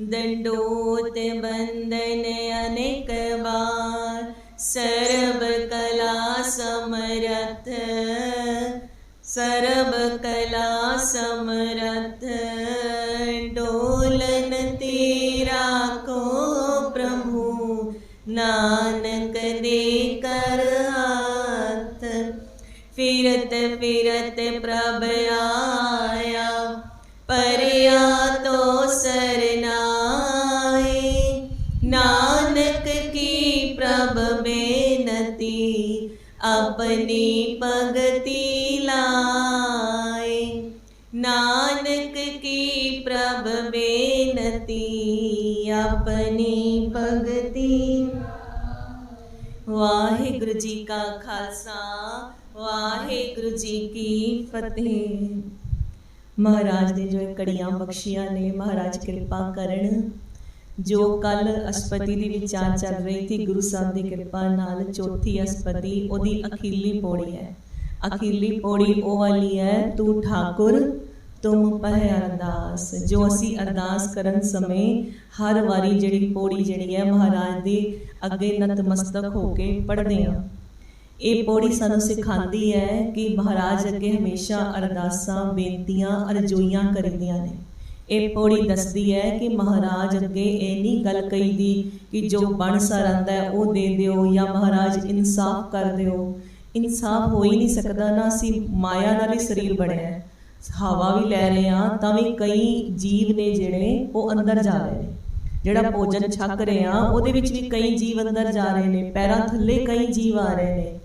दंडोत बंदन अनेक बार सर्व कला समरथ सर्व कला समरथ डोलन तेरा को प्रभु नानक दे कर हाथ फिरत फिरत ਆਪਣੀ ਭਗਤੀ ਲਾਏ। ਨਾਨਕ ਕੀ ਪ੍ਰਭ ਬੇਨਤੀ, ਆਪਣੀ ਭਗਤੀ ਵਾਹਿਗੁਰੂ ਜੀ ਕਾ ਖਾਲਸਾ, ਵਾਹਿਗੁਰੂ ਜੀ ਕੀ ਫਤਿਹ। ਮਹਾਰਾਜ ਦੇ ਜੋ ਕੜੀਆਂ ਬਖਸ਼ੀਆਂ ਨੇ, ਮਹਾਰਾਜ ਕਿਰਪਾ ਕਰਨ। ਜੋ ਕੱਲ ਅਸ਼ਪਤੀ ਦੀ ਵਿਚਾਰ ਚੱਲ ਰਹੀ ਸੀ, ਗੁਰੂ ਸਾਹਿਬ ਦੀ ਕਿਰਪਾ ਨਾਲ ਚੌਥੀ ਅਸ਼ਪਤੀ ਉਹਦੀ ਅਖੀਰਲੀ ਪੌੜੀ ਹੈ। ਅਖੀਰਲੀ ਪੌੜੀ ਉਹ ਵਾਲੀ ਹੈ, ਤੂੰ ਠਾਕੁਰ, ਤੁਮ ਪਹਿ ਅਰਦਾਸ। ਜੋ ਅਸੀਂ ਅਰਦਾਸ ਕਰਨ ਸਮੇਂ ਹਰ ਵਾਰੀ ਜਿਹੜੀ ਪੌੜੀ ਜਿਹੜੀ ਹੈ, ਮਹਾਰਾਜ ਦੀ ਅੱਗੇ ਨਤਮਸਤਕ ਹੋ ਕੇ ਪੜ੍ਹਦੇ ਹਾਂ। ਇਹ ਪੌੜੀ ਸਾਨੂੰ ਸਿਖਾਉਂਦੀ ਹੈ ਕਿ ਮਹਾਰਾਜ ਅੱਗੇ ਹਮੇਸ਼ਾ ਅਰਦਾਸਾਂ, ਬੇਨਤੀਆਂ, ਅਰਜ਼ੋਈਆਂ ਕਰੀਦੀਆਂ ਨੇ। ਇਹ ਪੌੜੀ ਦੱਸਦੀ ਹੈ ਕਿ ਮਹਾਰਾਜ ਅੱਗੇ ਇਹ ਨਹੀਂ ਗੱਲ ਕਹੀ ਦੀ ਕਿ ਜੋ ਬਣ ਸਰੰਦਾ ਉਹ ਦੇ ਦਿਓ ਜਾਂ ਮਹਾਰਾਜ ਇਨਸਾਫ ਕਰ ਦਿਓ। ਇਨਸਾਫ ਹੋ ਹੀ ਨਹੀਂ ਸਕਦਾ, ਨਾ ਅਸੀਂ ਮਾਇਆ ਨਾਲ ਹੀ ਸਰੀਰ ਬਣਿਆ ਹੈ। ਹਵਾ ਵੀ ਲੈ ਰਹੇ ਆ ਤਾਂ ਵੀ ਕਈ ਜੀਵ ਨੇ ਜਿਹੜੇ ਉਹ ਅੰਦਰ ਜਾ ਰਹੇ ਨੇ। ਜਿਹੜਾ ਭੋਜਨ ਛਕ ਰਹੇ ਆ ਉਹਦੇ ਵਿੱਚ ਵੀ ਕਈ ਜੀਵ ਅੰਦਰ ਜਾ ਰਹੇ ਨੇ, ਪੈਰਾਂ ਥੱਲੇ ਕਈ ਜੀਵ ਆ ਰਹੇ ਨੇ।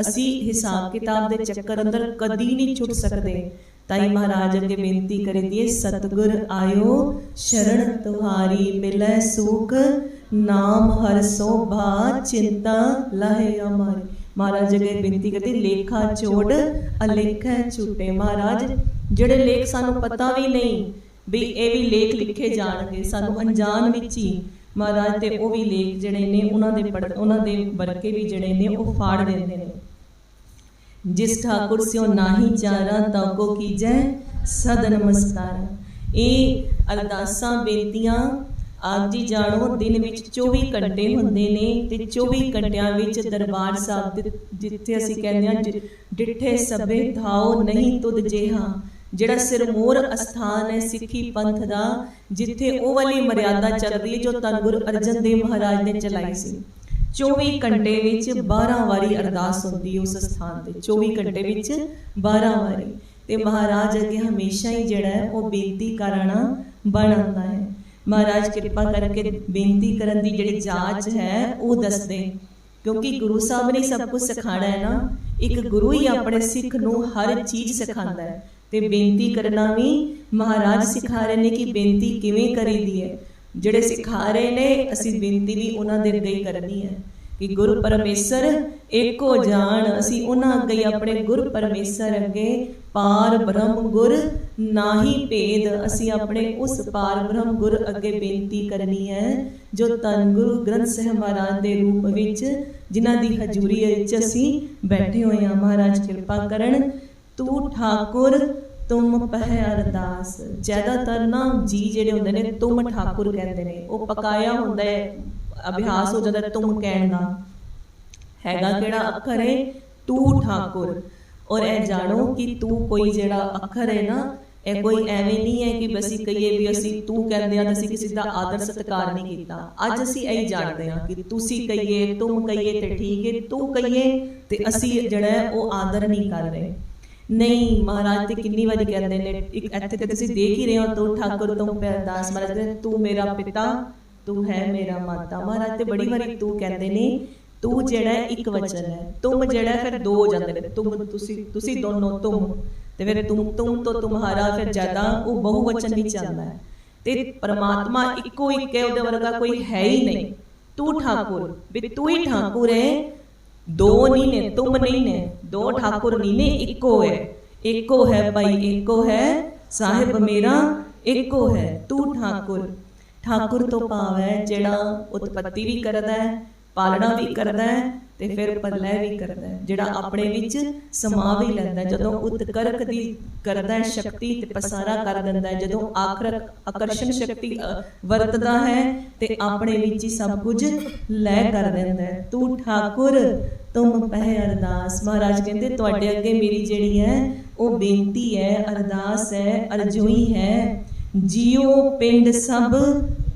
ਅਸੀਂ ਹਿਸਾਬ ਕਿਤਾਬ ਦੇ ਚੱਕਰ ਅੰਦਰ ਕਦੀ ਨਹੀਂ ਛੁੱਟ ਸਕਦੇ। ਤਾਈ ਮਹਾਰਾਜ ਅੱਗੇ ਬੇਨਤੀ ਕਰੀਏ ਸਤਿਗੁਰ ਆਇਓ, ਸ਼ਰਨ ਤੁਹਾਰੀ ਮਿਲੈ ਸੁਖ, ਨਾਮ ਹਰ ਸੋਭਾ ਚਿੰਤਾ ਲਹਿ ਅਮਾਰੀ। ਮਹਾਰਾਜ ਅੱਗੇ ਬੇਨਤੀ ਕਰਦੇ ਲੇਖਾ ਚੋੜ, ਅਲੇਖਾ ਝੂਟੇ ਮਹਾਰਾਜ। ਜਿਹੜੇ ਲੇਖ ਸਾਨੂੰ ਪਤਾ ਵੀ ਨਹੀਂ ਵੀ ਇਹ ਵੀ ਲੇਖ ਲਿਖੇ ਜਾਣਗੇ, ਸਾਨੂੰ ਅਣਜਾਣ ਵਿੱਚ ਹੀ। ਮਹਾਰਾਜ, ਤੇ ਉਹ ਵੀ ਲੇਖ ਜਿਹੜੇ ਨੇ, ਉਹਨਾਂ ਦੇ ਪੜ੍ਹ ਉਹਨਾਂ ਦੇ ਵਰਕੇ ਵੀ ਜਿਹੜੇ ਨੇ, ਉਹ ਫਾੜ ਦਿੰਦੇ ਨੇ। ਜਿਸ ਠਾਕੁਰ ਸਿਓ ਨਾਹੀ ਚਾਰਾ ਤਾਂ ਕੋ ਕੀਜੈ ਸਦ ਨਮਸਕਾਰ ਇਹ ਅਰਦਾਸਾਂ ਬੇਨਤੀਆਂ ਆਪ ਜੀ ਜਾਣੋ ਦਿਨ ਵਿੱਚ 24 ਘੰਟੇ ਹੁੰਦੇ ਨੇ ਤੇ 24 ਘੰਟਿਆਂ ਵਿੱਚ ਦਰਬਾਰ ਸਾਹਿਬ ਦੇ ਜਿੱਥੇ ਅਸੀਂ ਕਹਿੰਦੇ ਹਾਂ ਜਿ- ਡਿੱਠੇ ਸਭੇ ਥਾਓ ਨਹੀਂ ਤੁਧ ਜਿਹਾ ਜਿਹੜਾ ਸਿਰਮੌਰ ਅਸਥਾਨ ਹੈ ਸਿੱਖੀ ਪੰਥ ਦਾ ਜਿੱਥੇ ਉਹ ਵਾਲੀ ਮਰਿਆਦਾ ਚੱਲ ਰਹੀ ਹੈ ਜੋ ਧੰਨ ਗੁਰੂ ਅਰਜਨ ਦੇਵ ਮਹਾਰਾਜ ਨੇ ਚਲਾਈ ਸੀ 24 ਘੰਟੇ ਵਿੱਚ 12 ਵਾਰੀ ਅਰਦਾਸ ਹੁੰਦੀ ਉਸ ਸਥਾਨ ਤੇ 24 ਘੰਟੇ ਵਿੱਚ 12 ਵਾਰੀ। ਤੇ ਮਹਾਰਾਜ ਅੱਗੇ ਹਮੇਸ਼ਾ ਹੀ ਜਿਹੜਾ ਹੈ ਉਹ ਬੇਨਤੀ ਕਰਨਾ ਬਣਾਉਂਦਾ ਹੈ। ਮਹਾਰਾਜ ਕਿਰਪਾ ਕਰਕੇ ਬੇਨਤੀ ਕਰਨ ਦੀ ਜਿਹੜੀ ਜਾਂਚ ਹੈ ਉਹ ਦੱਸਦੇ ਕਿਉਂਕਿ ਗੁਰੂ ਸਾਹਿਬ ਨੇ ਸਭ ਕੁਝ ਸਿਖਾਣਾ ਹੈ ਨਾ, ਇੱਕ ਗੁਰੂ ਹੀ ਆਪਣੇ ਸਿੱਖ ਨੂੰ ਹਰ ਚੀਜ਼ ਸਿਖਾਉਂਦਾ ਹੈ। ਤੇ ਬੇਨਤੀ ਕਰਨਾ ਵੀ ਮਹਾਰਾਜ ਸਿਖਾ ਰਹੇ ਨੇ ਕਿ ਬੇਨਤੀ ਕਿਵੇਂ ਕਰੀਦੀ ਹੈ। ਜਿਹੜੇ ਸਿਖਾ ਰਹੇ ਨੇ ਅਸੀਂ ਬੇਨਤੀ ਵੀ ਉਹਨਾਂ ਦੇ ਅੱਗੇ ਹੀ ਕਰਨੀ ਹੈ ਕਿ ਗੁਰੂ ਪਰਮੇਸ਼ਰ ਏਕੋ ਜਾਣ ਅਸੀਂ ਉਹਨਾਂ ਅੱਗੇ ਆਪਣੇ ਗੁਰੂ ਪਰਮੇਸ਼ਰ ਅੱਗੇ ਪਾਰ ਬ੍ਰਹਮ ਗੁਰ ਨਾਹੀ ਭੇਦ ਅਸੀਂ ਆਪਣੇ ਉਸ ਪਾਰ ਬ੍ਰਹਮ ਗੁਰ ਅੱਗੇ ਬੇਨਤੀ ਕਰਨੀ ਹੈ ਜੋ ਤਨ ਗੁਰੂ ਗ੍ਰੰਥ ਸਾਹਿਬ ਮਹਾਰਾਜ ਦੇ ਰੂਪ ਵਿੱਚ ਜਿਨ੍ਹਾਂ ਦੀ ਹਜ਼ੂਰੀ ਵਿੱਚ ਅਸੀਂ ਬੈਠੇ ਹੋਏ ਹਾਂ। ਮਹਾਰਾਜ ਕਿਰਪਾ ਕਰਨ ਤੂੰ ਠਾਕੁਰ ਤੁਮ ਪਹਿ ਅਰਦਾਸ। ਜ਼ਿਆਦਾਤਰ ਨਾ ਜੀ ਜਿਹੜੇ ਹੁੰਦੇ ਨੇ, ਤੁਮ ਠਾਕੁਰ ਕਹਿੰਦੇ ਨੇ। ਉਹ ਪਕਾਇਆ ਹੁੰਦਾ ਹੈ। ਅਭਿਆਸ ਹੋ ਜਾਂਦਾ ਤੁਮ ਕਹਿਣ ਦਾ। ਹੈਗਾ ਕਿਹੜਾ ਅੱਖਰ ਹੈ? ਤੂੰ ਠਾਕੁਰ। ਔਰ ਇਹ ਜਾਣੋ ਕਿ ਤੂੰ ਕੋਈ ਜਿਹੜਾ ਅੱਖਰ ਹੈ ਨਾ, ਇਹ ਕੋਈ ਐਵੇਂ ਨਹੀਂ ਹੈ ਕਿ ਬਸ ਅਸੀਂ ਕਹੀਏ ਵੀ ਅਸੀਂ ਤੂੰ ਕਹਿੰਦੇ ਆ ਤਾਂ ਅਸੀਂ ਕਿਸੇ ਦਾ ਆਦਰ ਸਤਿਕਾਰ ਨਹੀਂ ਕੀਤਾ। ਅੱਜ ਅਸੀਂ ਇਹ ਜਾਣਦੇ ਹਾਂ ਕਿ ਤੁਸੀਂ ਕਹੀਏ, ਤੁਮ ਕਹੀਏ ਤੇ ਠੀਕ ਹੈ, ਤੂੰ ਕਹੀਏ ਤੇ ਅਸੀਂ ਜਿਹੜਾ ਉਹ ਆਦਰ ਨਹੀਂ ਕਰ ਰਹੇ। ਨਹੀਂ, ਮਹਾਰਾਜ ਤੇ ਕਿੰਨੀ ਵਾਰੀ ਕਹਿੰਦੇ ਨੇ ਇੱਥੇ ਤੇ ਤੁਸੀਂ ਦੇਖ ਹੀ ਰਹੇ ਹੋ, ਤੂੰ ਠਾਕੁਰ ਤੁਮ ਪੈ ਮਹਾਰਾਜ ਕਹਿੰਦੇ, ਤੂੰ ਮੇਰਾ ਪਿਤਾ, ਤੂੰ ਹੈ ਮੇਰਾ ਮਾਤਾ। ਮਹਾਰਾਜ ਤੇ ਬੜੀ ਵਾਰੀ ਤੂੰ ਕਹਿੰਦੇ ਨੇ, ਤੂੰ ਜਿਹੜਾ ਇੱਕ ਵਚਨ ਹੈ। ਤੁਮ ਜਿਹੜਾ ਫਿਰ ਦੋ ਹੋ ਜਾਂਦੇ ਨੇ। ਤੁਮ, ਤੁਸੀਂ ਤੁਸੀਂ ਦੋਨੋਂ ਤੁਮ। ਤੇ ਫਿਰ ਤੁਮ ਤੁਮ ਤੋਂ ਤੁਮਹਾਰਾ, ਫਿਰ ਜ਼ਿਆਦਾ ਉਹ ਬਹੁ ਵਚਨ ਵਿੱਚ ਆਉਂਦਾ ਹੈ। ਤੇ ਪਰਮਾਤਮਾ ਇੱਕੋ ਇੱਕ ਹੈ, ਉਹਦੇ ਵਰਗਾ ਕੋਈ ਹੈ ਹੀ ਨਹੀਂ। ਤੂੰ ਠਾਕੁਰ, ਵੀ ਤੂੰ ਹੀ ਠਾਕੁਰ ਹੈ ਦੋ ਨਹੀਂ ਨੇ ਤੁਮ ਨਹੀਂ ਨੇ ਦੋ ਠਾਕੁਰ ਨਹੀਂ ਨੇ ਇੱਕੋ ਹੈ ਇੱਕੋ ਹੈ ਭਾਈ ਇੱਕੋ ਹੈ ਸਾਹਿਬ ਮੇਰਾ ਇੱਕੋ ਹੈ ਤੂੰ ਠਾਕੁਰ ਠਾਕੁਰ ਤੋਂ ਭਾਵ ਹੈ ਜਿਹੜਾ ਉਤਪਤੀ ਵੀ ਕਰਦਾ ਹੈ ਪਾਲਣਾ ਵੀ ਕਰਦਾ ਹੈ ਤੇ ਫਿਰ ਪਰਲੈ ਵੀ ਕਰਦਾ ਹੈ। ਜਿਹੜਾ ਆਪਣੇ ਵਿੱਚ ਸਮਾ ਵੀ ਲੈਂਦਾ। ਜਦੋਂ ਉਤਕਰਕ ਦੀ ਕਰਦਾ ਹੈ ਸ਼ਕਤੀ ਤੇ ਪਸਾਰਾ ਕਰ ਦਿੰਦਾ ਹੈ ਜਦੋਂ ਆਖਰਕ ਆਕਰਸ਼ਣ ਸ਼ਕਤੀ ਵਰਤਦਾ ਹੈ ਤੇ ਆਪਣੇ ਵਿੱਚ ਹੀ ਸਭ ਕੁਝ ਲੈ ਕਰ ਦਿੰਦਾ ਹੈ। ਤੂੰ ਠਾਕੁਰ ਤੁਮ ਪਹਿ ਅਰਦਾਸ ਮਹਾਰਾਜ ਕਹਿੰਦੇ ਤੁਹਾਡੇ ਅੱਗੇ ਮੇਰੀ ਜਿਹੜੀ ਹੈ ਉਹ ਬੇਨਤੀ ਹੈ ਅਰਦਾਸ ਹੈ ਅਰਜ਼ੋਈ ਹੈ। ਜੀਓ ਪਿੰਡ ਸਭ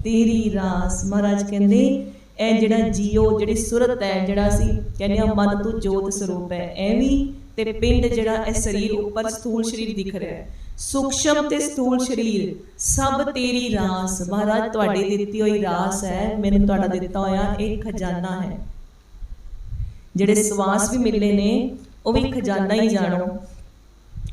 ਤੇਰੀ ਰਾਸ। ਮਹਾਰਾਜ ਕਹਿੰਦੇ ਇਹ ਜਿਹੜਾ ਜੀਓ ਜਿਹੜੀ ਸੁਰਤ ਹੈ ਜਿਹੜਾ ਅਸੀਂ ਕਹਿੰਦੇ ਆ ਮਨ ਤੋਂ ਜੋਤ ਸਰੂਪ ਹੈ ਇਹ ਵੀ ਤੇ ਪਿੰਡ ਜਿਹੜਾ ਇਹ ਸਰੀਰ ਉੱਪਰ ਸਥੂਲ ਸਰੀਰ ਦਿਖ ਰਿਹਾ ਹੈ। ਸੂਖਸ਼ਮ ਤੇ ਸਥੂਲ ਸਰੀਰ ਸਭ ਤੇਰੀ ਰਾਸ। ਮਹਾਰਾਜ ਤੁਹਾਡੀ ਦਿੱਤੀ ਹੋਈ ਰਾਸ ਹੈ। ਮੈਨੂੰ ਤੁਹਾਡਾ ਦਿੱਤਾ ਹੋਇਆ ਇਹ ਖਜ਼ਾਨਾ ਹੈ। ਜਿਹੜੇ ਸਵਾਸ ਵੀ ਮਿਲੇ ਨੇ ਉਹ ਵੀ ਖਜ਼ਾਨਾ ਹੀ ਜਾਣੋ।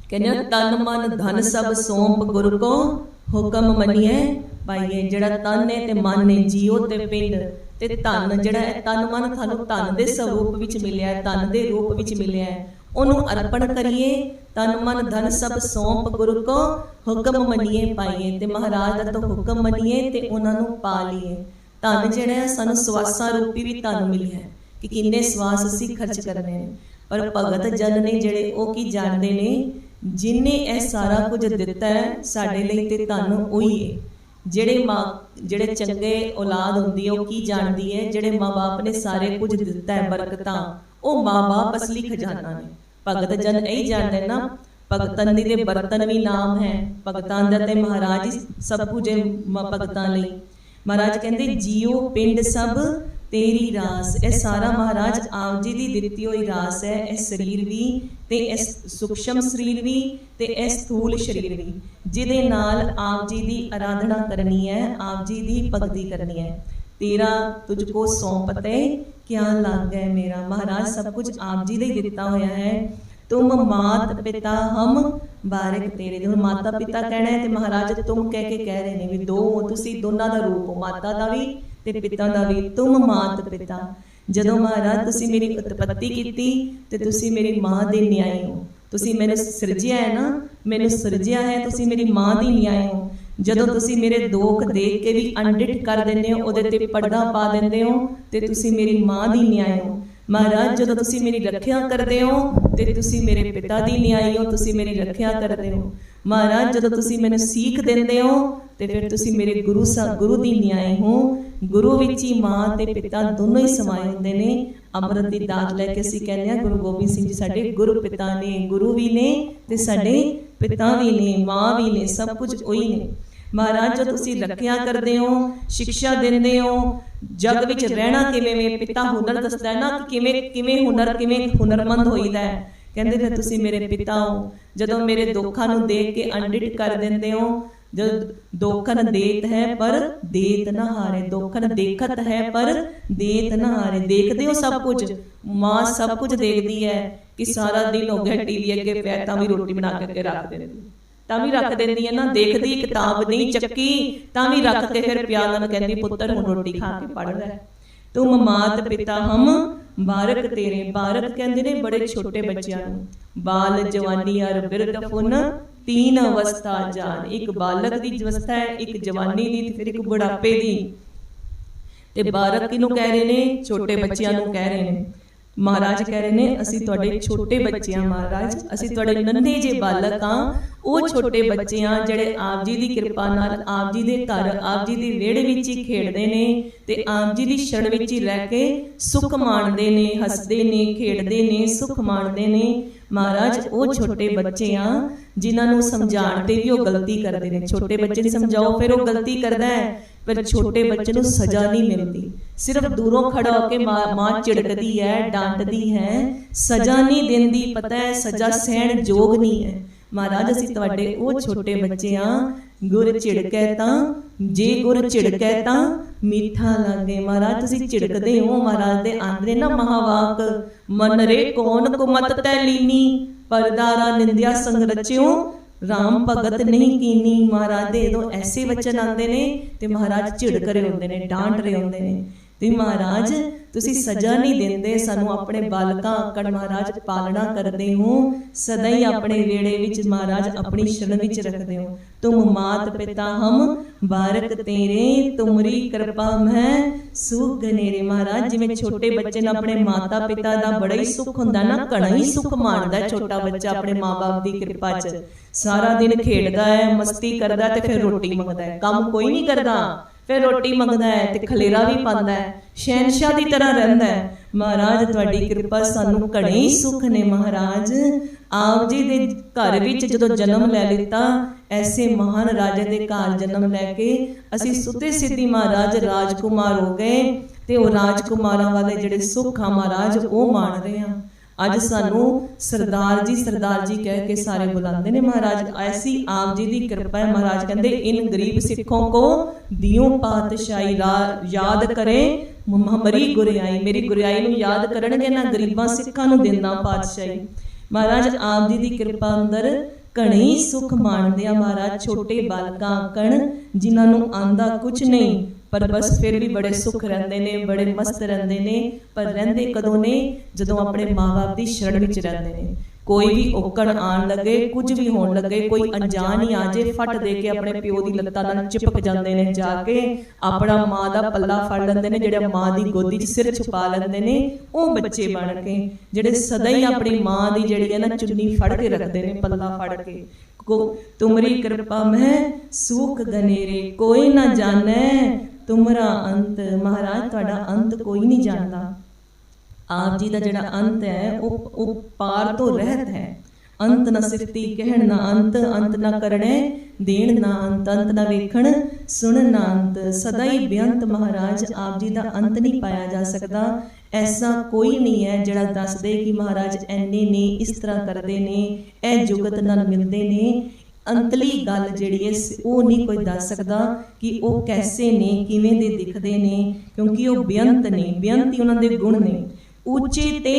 ਕਹਿੰਦੇ ਤਨ ਮਨ ਧਨ ਸਭ ਸੋਂਪ ਗੁਰ ਕੋ ਹੁਕਮ ਮੰਨੀਏ ਪਾਈਏ ਜਿਹੜਾ ਤਨ ਨੇ ਤੇ ਮਨ ਨੇ ਜੀਉ ਤੇ ਪਿੰਡ ਤੇ ਧਨ ਜਿਹੜਾ ਹੈ ਤਨ ਮਨ ਤੁਹਾਨੂੰ ਧਨ ਦੇ ਸਰੂਪ ਵਿੱਚ ਮਿਲਿਆ ਹੈ, ਧਨ ਦੇ ਰੂਪ ਵਿੱਚ ਮਿਲਿਆ ਹੈ। ਉਹਨੂੰ ਅਰਪਣ ਕਰੀਏ ਤਨ ਮਨ ਧਨ ਸਭ ਸੌਂਪ ਗੁਰੂ ਕੋ, ਹੁਕਮ ਮੰਨੀਏ ਪਾਈਏ ਤੇ ਮਹਾਰਾਜ ਦਾ ਤਾਂ ਹੁਕਮ ਮੰਨੀਏ ਤੇ ਉਹਨਾਂ ਨੂੰ ਪਾ ਲਈਏ। ਧਨ ਜਿਹੜਾ ਸਾਨੂੰ ਸਵਾਸਾਂ ਰੂਪੀ ਵੀ ਧਨ ਮਿਲਿਆ ਹੈ ਕਿ ਕਿੰਨੇ ਸਵਾਸ ਅਸੀਂ ਖਰਚ ਕਰਨੇ ਨੇ। ਪਰ ਭਗਤ ਜਨ ਨੇ ਜਿਹੜੇ ਉਹ ਕੀ ਜਾਣਦੇ ਨੇ, ਜਿਨੇ ਇਹ ਸਾਰਾ ਕੁਝ ਦਿੱਤਾ ਹੈ, ਸਾਡੇ ਲਈ ਤੇ ਧਨ ਉਹੀ ਹੈ। ਜਿਹੜੇ ਮਾਂ ਜਿਹੜੇ ਚੰਗੇ ਔਲਾਦ ਹੁੰਦੀ ਹੈ ਉਹ ਕੀ ਜਾਣਦੀ ਹੈ? ਜਿਹੜੇ ਮਾਪੇ ਨੇ ਸਾਰੇ ਕੁਝ ਦਿੱਤਾ ਹੈ ਬਰਕਤਾਂ। ਉਹ ਮਾਪੇ ਅਸਲੀ ਖਜ਼ਾਨਾ ਨੇ। ਭਗਤ ਜਨ ਇਹ ਜਾਣਦੇ ਨਾ ਭਗਤਨ ਦੀ ਦੇ ਬਰਤਨ ਵੀ ਨਾਮ ਹੈ। ਭਗਤਾਂ ਦਾ ਤੇ ਮਹਾਰਾਜ ਸਭ ਕੁਝ ਭਗਤਾਂ ਲਈ। ਮਹਾਰਾਜ ਕਹਿੰਦੇ ਜੀਓ ਪਿੰਡ ਸਭ ਤੇਰੀ ਰਾਸ, ਇਹ ਸਾਰਾ ਮਹਾਰਾਜ ਆਪ ਜੀ ਦੀ ਦਿੱਤੀ ਹੋਈ ਰਾਸ ਹੈ। ਇਹ ਸਰੀਰ ਵੀ ਤੇ ਇਸ ਸੂਖਸ਼ਮ ਸਰੀਰ ਵੀ ਤੇ ਇਹ ਸਥੂਲ ਸਰੀਰ ਵੀ, ਜਿਹਦੇ ਨਾਲ ਆਪ ਜੀ ਦੀ ਆਰਾਧਨਾ ਕਰਨੀ ਹੈ, ਆਪ ਜੀ ਦੀ ਭਗਤੀ ਕਰਨੀ ਹੈ। ਤੇਰਾ ਤੁਝ ਕੋ ਸੌਂਪਤੇ ਕਿਆ ਲੱਗ ਹੈ ਮੇਰਾ? ਮਹਾਰਾਜ ਸਭ ਕੁਝ ਆਪ ਜੀ ਦਾ ਦਿੱਤਾ ਹੋਇਆ ਹੈ। ਤੁਮ ਮਾਤ ਪਿਤਾ ਹਮ ਬਾਰਕ ਤੇਰੇ ਹੁਣ ਮਾਤਾ ਪਿਤਾ ਕਹਿਣਾ ਹੈ ਤੇ ਮਹਾਰਾਜ ਤੁਮ ਕਹਿ ਕੇ ਕਹਿ ਰਹੇ ਨੇ ਵੀ ਦੋ, ਤੁਸੀਂ ਦੋਨਾਂ ਦਾ ਰੂਪ ਹੋ ਮਾਤਾ ਦਾ ਵੀ ਤੇਰੇ ਪਿਤਾ ਦਾ ਵੀ ਤੁਮ ਮਾਤ ਪਿਤਾ। ਜਦੋਂ ਮਹਾਰਾਜ ਤੁਸੀਂ ਮੇਰੀ ਉਤਪਤੀ ਕੀਤੀ, ਤੇ ਤੁਸੀਂ ਮੇਰੀ ਮਾਂ ਦੇ ਨਿਆਏ ਹੋ। ਤੁਸੀਂ ਮੈਨੂੰ ਸਿਰਜਿਆ ਹੈ ਨਾ? ਮੈਨੂੰ ਸਿਰਜਿਆ ਹੈ, ਤੁਸੀਂ ਮੇਰੀ ਮਾਂ ਦੀ ਨਿਆਏ ਹੋ। ਜਦੋਂ ਤੁਸੀਂ ਮੇਰੇ ਦੋਖ ਦੇਖ ਕੇ ਵੀ ਅਣਡਿਠ ਕਰ ਦਿੰਦੇ ਹੋ, ਉਹਦੇ ਤੇ ਪਰਦਾ ਪਾ ਦਿੰਦੇ ਹੋ, ਤੇ ਤੁਸੀਂ ਮੇਰੀ ਮਾਂ ਦੀ ਨਿਆਏ ਹੋ। ਮਹਾਰਾਜ, ਜਦੋਂ ਤੁਸੀਂ ਮੇਰੀ ਰੱਖਿਆ ਕਰਦੇ ਹੋ, ਤੇ ਤੁਸੀਂ ਮੇਰੇ ਪਿਤਾ ਦੀ ਨਿਆਈ ਹੋ, ਤੁਸੀਂ ਮੇਰੀ ਰੱਖਿਆ ਕਰਦੇ ਹੋ। ਮਹਾਰਾਜ, ਜਦੋਂ ਤੁਸੀਂ ਮੈਨੂੰ ਸੀਖ ਦਿੰਦੇ ਹੋ, ਤੇ ਫਿਰ ਤੁਸੀਂ ਮੇਰੇ ਗੁਰੂ ਸਾ, ਗੁਰੂ ਦੀ ਨਿਆਏ ਹੋ। ਗੁਰੂ ਵਿੱਚ ਹੀ ਮਾਂ ਤੇ ਪਿਤਾ ਦੋਨੋਂ ਹੀ ਸਮਾਏ ਹੁੰਦੇ ਨੇ। ਅੰਮ੍ਰਿਤ ਦੀ ਦਾਤ ਲੈ ਕੇ ਅਸੀਂ ਕਹਿੰਦੇ ਆ ਗੁਰੂ ਗੋਬਿੰਦ ਸਿੰਘ ਜੀ ਸਾਡੇ ਗੁਰੂ ਪਿਤਾ ਨੇ, ਗੁਰੂ ਵੀ ਨੇ ਤੇ ਸਾਡੇ ਪਿਤਾ ਵੀ ਨੇ, ਮਾਂ ਵੀ ਨੇ, ਸਭ ਕੁਝ ਉਹੀ ਨੇ। ਮਹਾਰਾਜ ਜੋ ਤੁਸੀਂ ਰੱਖਿਆ ਕਰਦੇ ਹੋ ਸਿੱਖਿਆ ਦਿੰਦੇ ਹੋ, ਜਗ ਵਿੱਚ ਰਹਿਣਾ ਕਿਵੇਂ ਵੇ? ਪਿਤਾ ਹੁਨਰ ਦੱਸਦਾ ਨਾ ਕਿ ਕਿਵੇਂ ਕਿਵੇਂ ਹੁਨਰ, ਕਿਵੇਂ ਹੁਨਰਮੰਦ ਹੋਈਦਾ ਹੈ। ਕਹਿੰਦੇ ਫਿਰ ਤੁਸੀਂ ਮੇਰੇ ਪਿਤਾ ਹੋ। ਜਦੋਂ ਮੇਰੇ ਦੁੱਖਾਂ ਨੂੰ ਦੇਖ ਕੇ ਅਣਡਿਠ ਕਰ ਦਿੰਦੇ ਹੋ ਜਦ ਦੋਖਨ ਦੇਤ ਹੈ ਪਰ ਦੇਤ ਨਾ ਹਾਰੇ, ਦੋਖਨ ਦੇਖਤ ਹੈ ਪਰ ਦੇਤ ਨਾ ਹਾਰੇ। ਦੇਖਦੇ ਹੋ ਸਭ ਕੁਝ, ਮਾਂ ਸਭ ਕੁਝ ਦੇਖਦੀ ਹੈ ਕਿ ਸਾਰਾ ਦਿਨ ਹੋ ਗਿਆ ਟੀਵੀ ਅੱਗੇ ਪਿਆ, ਤਾਂ ਵੀ ਰੋਟੀ ਬਣਾ ਕੇ ਰੱਖ ਦਿੰਦੀ ਤਾਂ ਵੀ ਰੱਖ ਦਿੰਦੀ ਹੈ ਨਾ, ਦੇਖਦੀ ਕਿਤਾਬ ਨਹੀਂ ਚੱਕੀ, ਤਾਂ ਵੀ ਰੱਖ ਕੇ ਫਿਰ ਪਿਆਰ ਨਾਲ ਕਹਿੰਦੀ, ਪੁੱਤਰ, ਹੁਣ ਰੋਟੀ ਖਾ ਕੇ ਪੜ ਲੈ। ਤੁਮ ਮਾਤ ਪਿਤਾ ਹਮ, ਬਾਰਕ ਤੇਰੇ, ਬਾਰਕ ਕਹਿੰਦੇ ਨੇ ਬੜੇ ਛੋਟੇ ਬੱਚਿਆਂ ਨੂੰ। ਬਾਲ ਜਵਾਨੀ ਅਰ ਬਿਰਧ ਫੁਨ ਤੀਨ ਅਵਸਥਾ ਜਾਨ। ਇੱਕ ਬਾਲਕ ਦੀ ਅਵਸਥਾ ਹੈ ਇੱਕ ਜਵਾਨੀ ਦੀ ਤੇ ਫਿਰ ਇੱਕ ਬੁਢਾਪੇ ਦੀ। ਤੇ ਬਾਰਕ ਕਿਹਨੂੰ ਕਹਿ ਰਹੇ ਨੇ? ਛੋਟੇ ਬੱਚਿਆਂ ਨੂੰ ਕਹਿ ਰਹੇ ਨੇ। ਮਹਾਰਾਜ ਕਹਿ ਰਹੇ ਨੇ ਅਸੀਂ ਤੁਹਾਡੇ ਛੋਟੇ ਬੱਚੇ ਹਾਂ ਮਹਾਰਾਜ ਅਸੀਂ ਤੁਹਾਡੇ ਨੰਨੇ ਜੇ ਬਾਲਕ ਹਾਂ ਉਹ ਛੋਟੇ ਬੱਚੇ ਹਾਂ ਜਿਹੜੇ ਆਪ ਜੀ ਦੀ ਕਿਰਪਾ ਨਾਲ ਆਪ ਜੀ ਦੇ ਘਰ ਆਪ ਜੀ ਦੇ ਵਿਹੜੇ ਵਿੱਚ ਹੀ ਖੇਡਦੇ ਨੇ ਤੇ ਆਪ ਜੀ ਦੀ ਸ਼ਰਨ ਵਿੱਚ ਹੀ ਰਹਿ ਕੇ ਸੁੱਖ ਮਾਣਦੇ ਨੇ ਹੱਸਦੇ ਨੇ ਖੇਡਦੇ ਨੇ ਸੁੱਖ ਮਾਣਦੇ ਨੇ ਮਹਾਰਾਜ ਉਹ ਛੋਟੇ ਬੱਚੇ ਆ ਜਿਨ੍ਹਾਂ ਨੂੰ ਸਮਝਾਉਣ ਤੇ ਵੀ ਉਹ ਗਲਤੀ ਕਰਦੇ ਨੇ। ਛੋਟੇ ਬੱਚੇ ਨੂੰ ਸਮਝਾਓ ਫਿਰ ਉਹ ਗਲਤੀ ਕਰਦਾ ਹੈ ਪਰ ਛੋਟੇ ਬੱਚੇ ਨੂੰ ਸਜ਼ਾ ਨਹੀਂ ਮਿਲਦੀ। ਸਿਰਫ ਦੂਰੋਂ ਖੜਾ ਹੋ ਕੇ ਮਾਂ ਝਿੜਕਦੀ ਹੈ ਡਾਂਟਦੀ ਹੈ ਸਜ਼ਾ ਨਹੀਂ ਦਿੰਦੀ ਪਤਾ ਹੈ ਸਜ਼ਾ ਸਹਿਣ ਯੋਗ ਨਹੀਂ ਹੈ। ਮਹਾਰਾਜ ਅਸੀਂ ਤੁਹਾਡੇ ਉਹ ਛੋਟੇ ਬੱਚੇ ਆ ਗੁਰ ਝਿੜਕੈ ਤਾਂ, ਜੇ ਗੁਰ ਝਿੜਕੈ ਤਾਂ, ਮਿੱਠਾ ਲਾਗੇ ਮਹਾਰਾਜ, ਤੁਸੀਂ ਝਿੜਕਦੇ ਹੋ ਮਹਾਰਾਜ ਦੇ ਆਂਦਰੇ ਨਾ ਮਹਾਵਾਕ। ਮਨ ਰੇ ਕੌਣ ਕੁਮਤ ਤੈ ਲੀਨੀ, ਪਰਦਾਰਾ ਨਿੰਦਿਆ ਸੰਗ ਰਚਿਓ। ਰਾਮ ਭਗਤ ਨਹੀਂ ਕੀਨੀ, ਮਹਾਰਾਜ ਦੇ ਜਦੋਂ ਐਸੇ ਵਚਨ ਆਉਂਦੇ ਨੇ ਤੇ ਮਹਾਰਾਜ ਝਿੜਕ ਰਹੇ ਹੁੰਦੇ ਨੇ, ਡਾਂਟ ਰਹੇ ਹੁੰਦੇ ਨੇ। ਤੇ ਮਹਾਰਾਜ ਤੁਸੀਂ ਸਜ਼ਾ ਨਹੀਂ ਦਿੰਦੇ ਸਾਨੂੰ ਆਪਣੇ ਬਾਲਕਾਂ ਆਕੜ ਮਹਾਰਾਜ ਪਾਲਣਾ ਕਰਦੇ ਹੋ। ਸਦਾ ਹੀ ਆਪਣੇ ਵੇੜੇ ਵਿੱਚ ਮਹਾਰਾਜ ਆਪਣੀ ਸ਼ਰਨ ਵਿੱਚ ਰੱਖਦੇ ਹੋ। ਤੁਮ ਮਾਤ ਪਿਤਾ ਹਮ ਬਾਰਕ ਤੇਰੇ ਤੁਮਰੀ ਕਿਰਪਾ ਮੈਂ ਸੁਖ ਗਨੇਰੇ ਮਹਾਰਾਜ ਜਿਵੇਂ ਛੋਟੇ ਬੱਚੇ ਨੂੰ ਆਪਣੇ ਮਾਤਾ ਪਿਤਾ ਦਾ ਬੜਾ ਹੀ ਸੁੱਖ ਹੁੰਦਾ ਨਾ ਘਣਾ ਹੀ ਸੁੱਖ ਮਾਣਦਾ ਛੋਟਾ ਬੱਚਾ ਆਪਣੇ ਮਾਪੇ ਦੀ ਕਿਰਪਾ 'ਚ। ਸਾਰਾ ਦਿਨ ਖੇਡਦਾ ਹੈ ਮਸਤੀ ਕਰਦਾ ਤੇ ਫਿਰ ਰੋਟੀ ਮੰਗਦਾ ਹੈ। ਕੰਮ ਕੋਈ ਨਹੀਂ ਕਰਦਾ। ਫਿਰ ਰੋਟੀ ਮੰਗਦਾ ਹੈ ਤੇ ਖਲੇਰਾ ਵੀ ਪਾਉਂਦਾ ਹੈ। ਸ਼ਹਿਨशाह ਦੀ ਤਰ੍ਹਾਂ ਰਹਿੰਦਾ ਹੈ। ਮਹਾਰਾਜ, ਤੁਹਾਡੀ ਕਿਰਪਾ ਸਾਨੂੰ ਘਣੇ ਹੀ ਸੁੱਖ ਨੇ ਮਹਾਰਾਜ। ਆਪ ਜੀ ਦੇ ਘਰ ਵਿੱਚ ਜਦੋਂ ਜਨਮ ਲੈ ਲਿੱਤਾ, ਐਸੇ ਮਹਾਨ ਰਾਜੇ ਦੇ ਘਰ ਜਨਮ ਲੈ ਕੇ ਅਸੀਂ ਸੁਤੇ ਸਿੱਧੀ ਮਹਾਰਾਜ ਰਾਜਕੁਮਾਰ ਹੋ ਗਏ ਤੇ ਉਹ ਰਾਜਕੁਮਾਰਾਂ ਵਾਲੇ ਜਿਹੜੇ ਸੁੱਖ ਆ ਮਹਾਰਾਜ, ਉਹ ਮਾਣ ਰਹੇ ਆ ਅੱਜ ਸਾਨੂੰ ਸਰਦਾਰ ਜੀ ਸਰਦਾਰ ਜੀ ਕਹਿ ਕੇ ਸਾਰੇ ਬੁਲਾਉਂਦੇ ਨੇ ਮਹਾਰਾਜ ਐਸੀ ਆਪ ਜੀ ਦੀ ਕਿਰਪਾ ਹੈ ਮਹਾਰਾਜ ਕਹਿੰਦੇ ਇਨ ਗਰੀਬ ਸਿੱਖੋਂ ਕੋ ਦਿਓ ਪਾਤਸ਼ਾਹੀ ਯਾਦ ਕਰੇ ਮਰੀ ਗੁਰਿਆਈ ਮੇਰੀ ਗੁਰਿਆਈ ਨੂੰ ਯਾਦ ਕਰਨਗੇ ਨਾ ਗਰੀਬਾਂ ਸਿੱਖਾਂ ਨੂੰ ਦਿੰਦਾ ਪਾਤਸ਼ਾਹੀ। ਮਹਾਰਾਜ ਆਪ ਜੀ ਦੀ ਕਿਰਪਾ ਅੰਦਰ ਘਣੀ ਸੁਖ ਮਾਣਦੇ ਆ ਮਹਾਰਾਜ ਛੋਟੇ ਬਾਲਕਾਂ ਆਕਣ ਜਿਨ੍ਹਾਂ ਨੂੰ ਆਂਦਾ ਕੁਝ ਨਹੀਂ। ਪਰ ਬਸ ਫਿਰ ਵੀ ਬੜੇ ਸੁਖ ਰਹਿੰਦੇ ਨੇ, ਬੜੇ ਮਸਤ ਰਹਿੰਦੇ ਨੇ, ਪਰ ਰਹਿੰਦੇ ਕਦੋਂ ਨੇ? ਜਦੋਂ ਆਪਣੇ ਮਾਪੇ ਦੀ ਸ਼ਰਣ ਵਿੱਚ ਰਹਿੰਦੇ ਨੇ। ਕੋਈ ਵੀ ਔਕੜ ਆਣ ਲੱਗੇ, ਕੁਝ ਵੀ ਹੋਣ ਲੱਗੇ, ਕੋਈ ਅਣਜਾਣ ਹੀ ਆ ਜੇ, ਫਟ ਦੇ ਕੇ ਆਪਣੇ ਪਿਓ ਦੀ ਲੱਤਾਂ ਨਾਲ ਚਿਪਕ ਜਾਂਦੇ ਨੇ, ਜਾ ਕੇ ਆਪਣਾ ਮਾਂ ਦਾ ਪੱਲਾ ਫੜ ਲੈਂਦੇ ਨੇ, ਜਿਹੜੇ ਮਾਂ ਦੀ ਗੋਦੀ 'ਚ ਸਿਰ ਛੁਪਾ ਲੈਂਦੇ ਨੇ, ਉਹ ਬੱਚੇ ਬਣ ਕੇ, ਜਿਹੜੇ ਸਦਾ ਹੀ ਆਪਣੀ ਮਾਂ ਦੀ ਜਿਹੜੀ ਹੈ ਨਾ ਚੁੰਨੀ ਫੜ ਕੇ ਰੱਖਦੇ ਨੇ, ਪੱਲਾ ਫੜ ਕੇ। ਕੋ ਤੁਮਰੀ ਕਿਰਪਾ ਮੈਂ ਸੂਖ ਗਨੇਰੇ ਕੋਈ ਨਾ ਜਾਣੈ ਤੁਮਰਾ ਅੰਤ, ਮਹਾਰਾਜ ਤੁਹਾਡਾ ਅੰਤ ਕੋਈ ਨਹੀਂ ਜਾਣਦਾ। ਆਪ ਜੀ ਦਾ ਜਿਹੜਾ ਅੰਤ ਹੈ, ਉਹ ਉਹ ਪਾਰ ਤੋਂ ਰਹਿਤ ਹੈ। ਅੰਤ ਨਾ ਸਿਰਤੀ ਕਹਿਣ ਨਾ ਅੰਤ ਅੰਤ ਨਾ ਕਰਣੇ, ਦੇਣ ਨਾ ਅੰਤ ਅੰਤ ਨਾ ਵੇਖਣ ਸੁਣਨ ਨਾ ਅੰਤ। ਸਦਾ ਹੀ ਬੇਅੰਤ ਮਹਾਰਾਜ ਆਪ ਜੀ ਦਾ ਅੰਤ ਨਹੀਂ ਪਾਇਆ ਜਾ ਸਕਦਾ। ਐਸਾ ਕੋਈ ਨਹੀਂ ਹੈ ਜਿਹੜਾ ਦੱਸ ਦੇ ਕਿ ਮਹਾਰਾਜ ਐਨੇ ਨੇ, ਇਸ ਤਰ੍ਹਾਂ ਕਰਦੇ ਨੇ, ਇਹ ਜੁਗਤ ਨਾਲ ਮਿਲਦੇ ਨੇ। ਅੰਤਲੀ ਗੱਲ ਜਿਹੜੀ ਹੈ, ਉਹ ਨਹੀਂ ਕੋਈ ਦੱਸ ਸਕਦਾ ਕਿ ਉਹ ਕੈਸੇ ਨੇ, ਕਿਵੇਂ ਦੇ ਦਿਖਦੇ ਨੇ, ਕਿਉਂਕਿ ਉਹ ਬੇਅੰਤ ਨੇ, ਬੇਅੰਤ ਹੀ ਉਹਨਾਂ ਦੇ ਗੁਣ ਨੇ। ਉੱਚੇ ਤੇ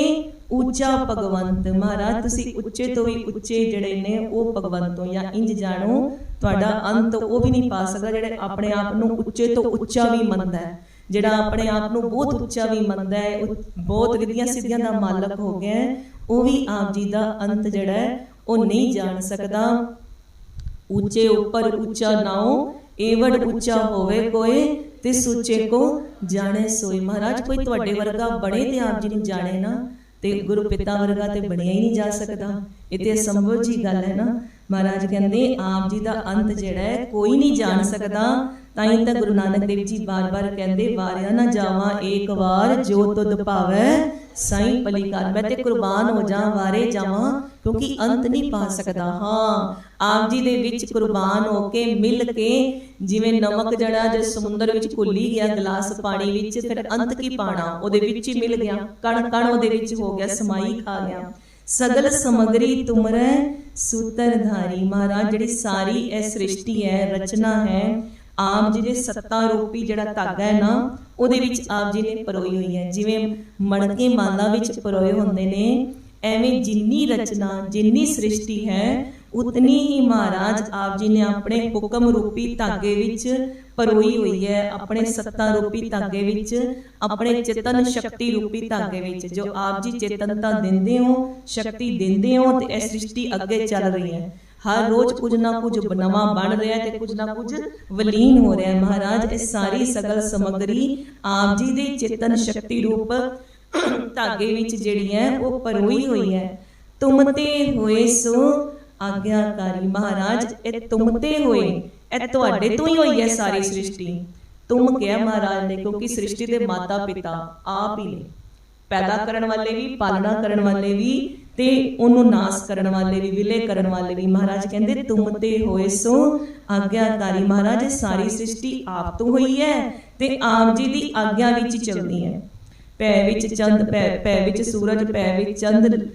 ਉੱਚਾ ਭਗਵੰਤ ਮਹਾਰਾਜ, ਤੁਸੀਂ ਉੱਚੇ ਤੋਂ ਵੀ ਉੱਚੇ ਜਿਹੜੇ ਨੇ, ਉਹ ਭਗਵੰਤ ਜਾਂ ਇੰਜ ਜਾਣੋ, ਤੁਹਾਡਾ ਅੰਤ ਉਹ ਵੀ ਨਹੀਂ ਪਾ ਸਕਦਾ ਜਿਹੜੇ ਆਪਣੇ ਆਪ ਨੂੰ ਉੱਚੇ ਤੋਂ ਉੱਚਾ ਵੀ ਮੰਨਦਾ ਹੈ। ਜਿਹੜਾ ਆਪਣੇ ਆਪ ਨੂੰ ਬਹੁਤ ਉੱਚਾ ਵੀ ਮੰਨਦਾ ਹੈ ਬਹੁਤ ਰਿੱਧੀਆਂ ਸਿੱਧੀਆਂ ਦਾ ਮਾਲਕ ਹੋ ਗਿਆ ਉਹ ਵੀ ਆਪ ਜੀ ਦਾ ਅੰਤ ਜਿਹੜਾ ਹੈ, ਉਹ ਨਹੀਂ ਜਾਣ ਸਕਦਾ। ਉੱਚੇ ਉੱਪਰ ਉੱਚਾ ਨਾਉ, ਏਵੜ ਉੱਚਾ ਹੋਵੇ ਕੋਈ ਤੇ ਸੁੱਚੇ ਕੋ ਜਾਣੇ ਸੋਈ। ਮਹਾਰਾਜ, ਕੋਈ ਤੁਹਾਡੇ ਵਰਗਾ ਬਣੇ ਤੇ ਆਪ ਜੀ ਨੂੰ ਜਾਣੇ ਨਾ, ਤੇ ਗੁਰੂ ਪਿਤਾ ਵਰਗਾ ਤੇ ਬਣਿਆ ਹੀ ਨਹੀਂ ਜਾ ਸਕਦਾ। ਇਹ ਤੇ ਸੰਭਵ ਜੀ ਗੱਲ ਹੈ ਨਾ। ਮਹਾਰਾਜ ਕਹਿੰਦੇ, ਆਪ ਜੀ ਦਾ ਅੰਤ ਜਿਹੜਾ ਹੈ, ਕੋਈ ਨਹੀਂ ਜਾਣ ਸਕਦਾ। ਤਾਂ ਹੀ ਤਾਂ ਗੁਰੂ ਨਾਨਕ ਦੇਵ ਜੀ ਬਾਰ-ਬਾਰ ਕਹਿੰਦੇ, ਵਾਰਿਆ ਨਾ ਜਾਵਾਂ, ਏਕ ਵਾਰ ਜੋ ਤੁਧ ਭਾਵੈ, ਸਾਈਂ ਪਲੀਕਾਰ ਮੈਂ ਤੇ ਕੁਰਬਾਨ ਹੋ ਜਾ, ਵਾਰੇ ਜਾਵਾਂ। ਕਿਉਂਕਿ ਅੰਤ ਨਹੀਂ ਪਾ ਸਕਦਾ। ਹਾਂ ਆਪ ਜੀ ਦੇ ਵਿੱਚ ਕੁਰਬਾਨ ਹੋ ਕੇ ਮਿਲ ਕੇ ਜਿਵੇਂ ਨਮਕ ਜਿਹੜਾ ਜੇ ਸਮੁੰਦਰ ਵਿੱਚ ਘੁੱਲੀ ਗਿਆ ਗਲਾਸ ਪਾਣੀ ਵਿੱਚ ਫਿਰ ਅੰਤ ਕੀ ਪਾਣਾ? ਉਹਦੇ ਵਿੱਚ ਹੀ ਮਿਲ ਗਿਆ। ਕਣ ਕਣ ਉਹਦੇ ਵਿੱਚ ਹੋ ਗਿਆ ਸਮਾਈ ਖਾ ਗਿਆ। ਸਗਲ ਸਮਗਰੀ ਤੁਮਰੈ ਸੂਤਰਧਾਰੀ ਮਹਾਰਾਜ ਜਿਹੜੀ ਸਾਰੀ ਇਹ ਸ੍ਰਿਸ਼ਟੀ ਹੈ ਰਚਨਾ ਹੈ ਆਪ ਜੀ ਦੇ ਸੱਤਾ ਰੂਪੀ ਜਿਹੜਾ ਧਾਗਾ ਹੈ ਨਾ ਉਹਦੇ ਵਿੱਚ ਆਪ ਜੀ ਨੇ ਪਰੋਈ ਹੋਈ ਹੈ। ਜਿਵੇਂ ਮਣਕੇ ਮਾਲਾ ਵਿੱਚ ਪਰੋਏ ਹੁੰਦੇ ਨੇ ਐਵੇਂ ਜਿੰਨੀ ਰਚਨਾ, ਜਿੰਨੀ ਸ੍ਰਿਸ਼ਟੀ ਹੈ, ਉਤਨੀ ਹੀ ਮਹਾਰਾਜ ਆਪ ਜੀ ਨੇ ਆਪਣੇ ਹੁਕਮ ਰੂਪੀ ਧਾਗੇ ਵਿੱਚ ਪਰੋਈ ਹੋਈ ਹੈ, ਆਪਣੇ ਸੱਤਾ ਰੂਪੀ ਧਾਗੇ ਵਿੱਚ, ਆਪਣੇ ਚੇਤਨ ਸ਼ਕਤੀ ਰੂਪੀ ਧਾਗੇ ਵਿੱਚ, ਜੋ ਆਪ ਜੀ ਚੇਤਨਤਾ ਦਿੰਦੇ ਹੋ, ਸ਼ਕਤੀ ਦਿੰਦੇ ਹੋ ਤੇ ਇਹ ਸ੍ਰਿਸ਼ਟੀ ਅੱਗੇ ਚੱਲ ਰਹੀ ਹੈ। ਹਰ ਰੋਜ਼ ਕੁਝ ਨਾ ਕੁਝ ਨਵਾਂ ਬਣ ਰਿਹਾ ਤੇ ਕੁਝ ਨਾ ਕੁਝ ਵਲੀਨ ਹੋ ਰਿਹਾ ਮਹਾਰਾਜ, ਇਹ ਸਾਰੀ ਸਗਲ ਸਮਗਰੀ ਆਪ ਜੀ ਦੇ ਚੇਤਨ ਸ਼ਕਤੀ ਰੂਪ ਧਾਗੇ ਵਿੱਚ ਜਿਹੜੀ ਹੈ, ਉਹ ਪਰੋਈ ਹੋਈ ਹੈ। ਤੁਮ ਤੇ ਹੋਏ ਸੋ ਆਗਿਆਕਾਰੀ ਮਹਾਰਾਜ, ਇਹ ਤੁਮ ਤੇ ਹੋਏ, ਇਹ ਤੁਹਾਡੇ ਤੋਂ ਹੀ ਹੋਈ ਹੈ ਸਾਰੀ ਸ੍ਰਿਸ਼ਟੀ। ਤੁਮ ਕਿਹਾ ਮਹਾਰਾਜ ਨੇ, ਕਿਉਂਕਿ ਸ੍ਰਿਸ਼ਟੀ ਦੇ ਮਾਤਾ ਪਿਤਾ ਆਪ ਹੀ ਨੇ। ਪੈਦਾ ਕਰਨ ਵਾਲੇ ਵੀ, ਪਾਲਣਾ ਕਰਨ ਵਾਲੇ ਵੀ ਤੇ ਉਹਨੂੰ ਨਾਸ ਕਰਨ ਵਾਲੇ ਵੀ, ਵਿਲੇ ਕਰਨ ਵਾਲੇ ਵੀ। ਮਹਾਰਾਜ ਕਹਿੰਦੇ ਤੁਮ ਤੇ ਹੋਏ ਸੋ ਆਗਿਆਕਾਰੀ ਮਹਾਰਾਜ, ਸਾਰੀ ਸ੍ਰਿਸ਼ਟੀ ਆਪ ਤੋਂ ਹੋਈ ਹੈ ਤੇ ਆਪ ਜੀ ਦੀ ਆਗਿਆ ਵਿੱਚ ਚੱਲਦੀ ਹੈ। ਪੈ ਵਿੱਚ ਚੰਦ ਪੈ ਪੈ ਵਿੱਚ ਸੂਰਜ, ਪੈ ਵਿੱਚ ਚੰਦ।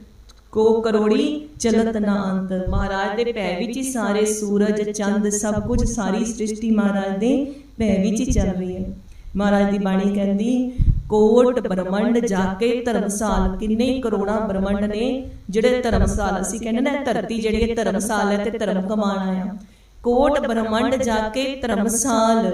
ਕੋ ਕਰੋੜੀ ਚਲਤ ਨਾ ਅੰਤ। ਮਹਾਰਾਜ ਦੇ ਪੈ ਵਿੱਚ ਹੀ ਸਾਰੇ ਸੂਰਜ, ਚੰਦ, ਸਭ ਕੁਝ ਸਾਰੀ ਸ੍ਰਿਸ਼ਟੀ ਮਹਾਰਾਜ ਦੇ ਪੈ ਵਿੱਚ ਹੀ ਚੱਲ ਰਹੀ ਹੈ। ਮਹਾਰਾਜ ਦੀ ਬਾਣੀ ਕਹਿੰਦੀ, ਕੋਟ ਬ੍ਰਹਮੰਡ ਜਾ ਕੇ ਧਰਮਸਾਲ। ਕਿੰਨੇ ਕਰੋੜਾਂ ਬ੍ਰਹਮੰਡ ਨੇ ਜਿਹੜੇ ਧਰਮਸਾਲ। ਅਸੀਂ ਕਹਿੰਦੇ ਨਾ ਧਰਤੀ ਜਿਹੜੀ ਹੈ ਧਰਮਸਾਲ ਹੈ ਤੇ ਧਰਮ ਕਮਾਣਾ ਆ ਕੋਟ ਬ੍ਰਹਮੰਡ ਜਾ ਕੇ ਧਰਮਸਾਲ।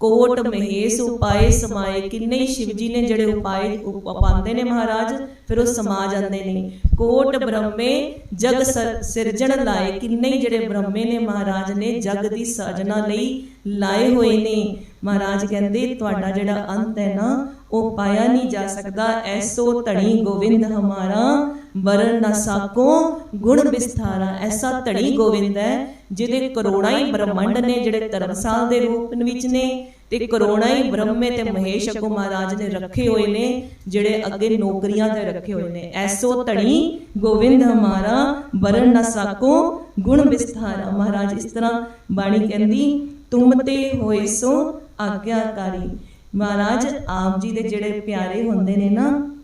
ਕੋਟ, ਮਹੇਸ਼, ਉਪਾਏ, ਸਮਾਏ, ਕਿੰਨੇ ਸ਼ਿਵ ਜੀ ਨੇ ਜਿਹੜੇ ਉਪਾਏ ਉਪ- ਨੇ ਮਹਾਰਾਜ, ਫਿਰ ਉਹ ਸਮਾ ਜਾਂਦੇ ਨੇ। ਕੋਟ ਬ੍ਰਹਮੇ, ਜਗ ਸਿਰਜਣ ਲਾਏ, ਕਿੰਨੇ ਜਿਹੜੇ ਬ੍ਰਹਮੇ ਨੇ ਮਹਾਰਾਜ ਨੇ, ਜਗ ਦੀ ਸਾਜਨਾ ਲਈ ਲਾਏ ਹੋਏ ਨੇ। ਮਹਾਰਾਜ ਕਹਿੰਦੇ, ਤੁਹਾਡਾ ਜਿਹੜਾ ਅੰਤ ਹੈ ਨਾ, ਉਹ ਪਾਇਆ ਨਹੀਂ ਜਾ ਸਕਦਾ। ਐਸੋ ਧਣੀ ਗੋਵਿੰਦ ਹਮਾਰਾ ਵਰਨ ਨਾ ਸਾਕੋ ਗੁਣ ਵਿਸਥਾਰਾ। ਐਸਾ ਧਣੀ ਗੋਵਿੰਦ ਹੈ, ਜਿਹਦੇ ਕਰੋੜਾਂ ਹੀ ਬ੍ਰਹਮੰਡ ਨੇ, ਜਿਹੜੇ ਧਰਮਸਾਲ ਦੇ ਰੂਪ ਵਿੱਚ ਨੇ, ਤੇ ਕਰੋੜਾਂ ਹੀ ਬ੍ਰਹਮੇ ਤੇ ਮਹੇਸ਼ ਅਗੋ ਮਹਾਰਾਜ ਨੇ ਰੱਖੇ ਹੋਏ ਨੇ, ਜਿਹੜੇ ਅੱਗੇ ਨੌਕਰੀਆਂ ਤੇ ਰੱਖੇ ਹੋਏ ਨੇ। ਐਸੋ ਧਣੀ ਗੋਵਿੰਦ ਹਮਾਰਾ ਬਰਨ ਨਾ ਸਾਕੋ ਗੁਣ ਵਿਸਥਾਰਾ। ਮਹਾਰਾਜ ਇਸ ਤਰ੍ਹਾਂ ਬਾਣੀ ਕਹਿੰਦੀ, ਤੁਮ ਤੇ ਹੋਏ ਸੋ ਆਗਿਆਕਾਰੀ। ਮਹਾਰਾਜ ਆਪ ਜੀ ਦੇ ਜਿਹੜੇ ਪਿਆਰੇ ਹੁੰਦੇ ਨੇ ਨਾ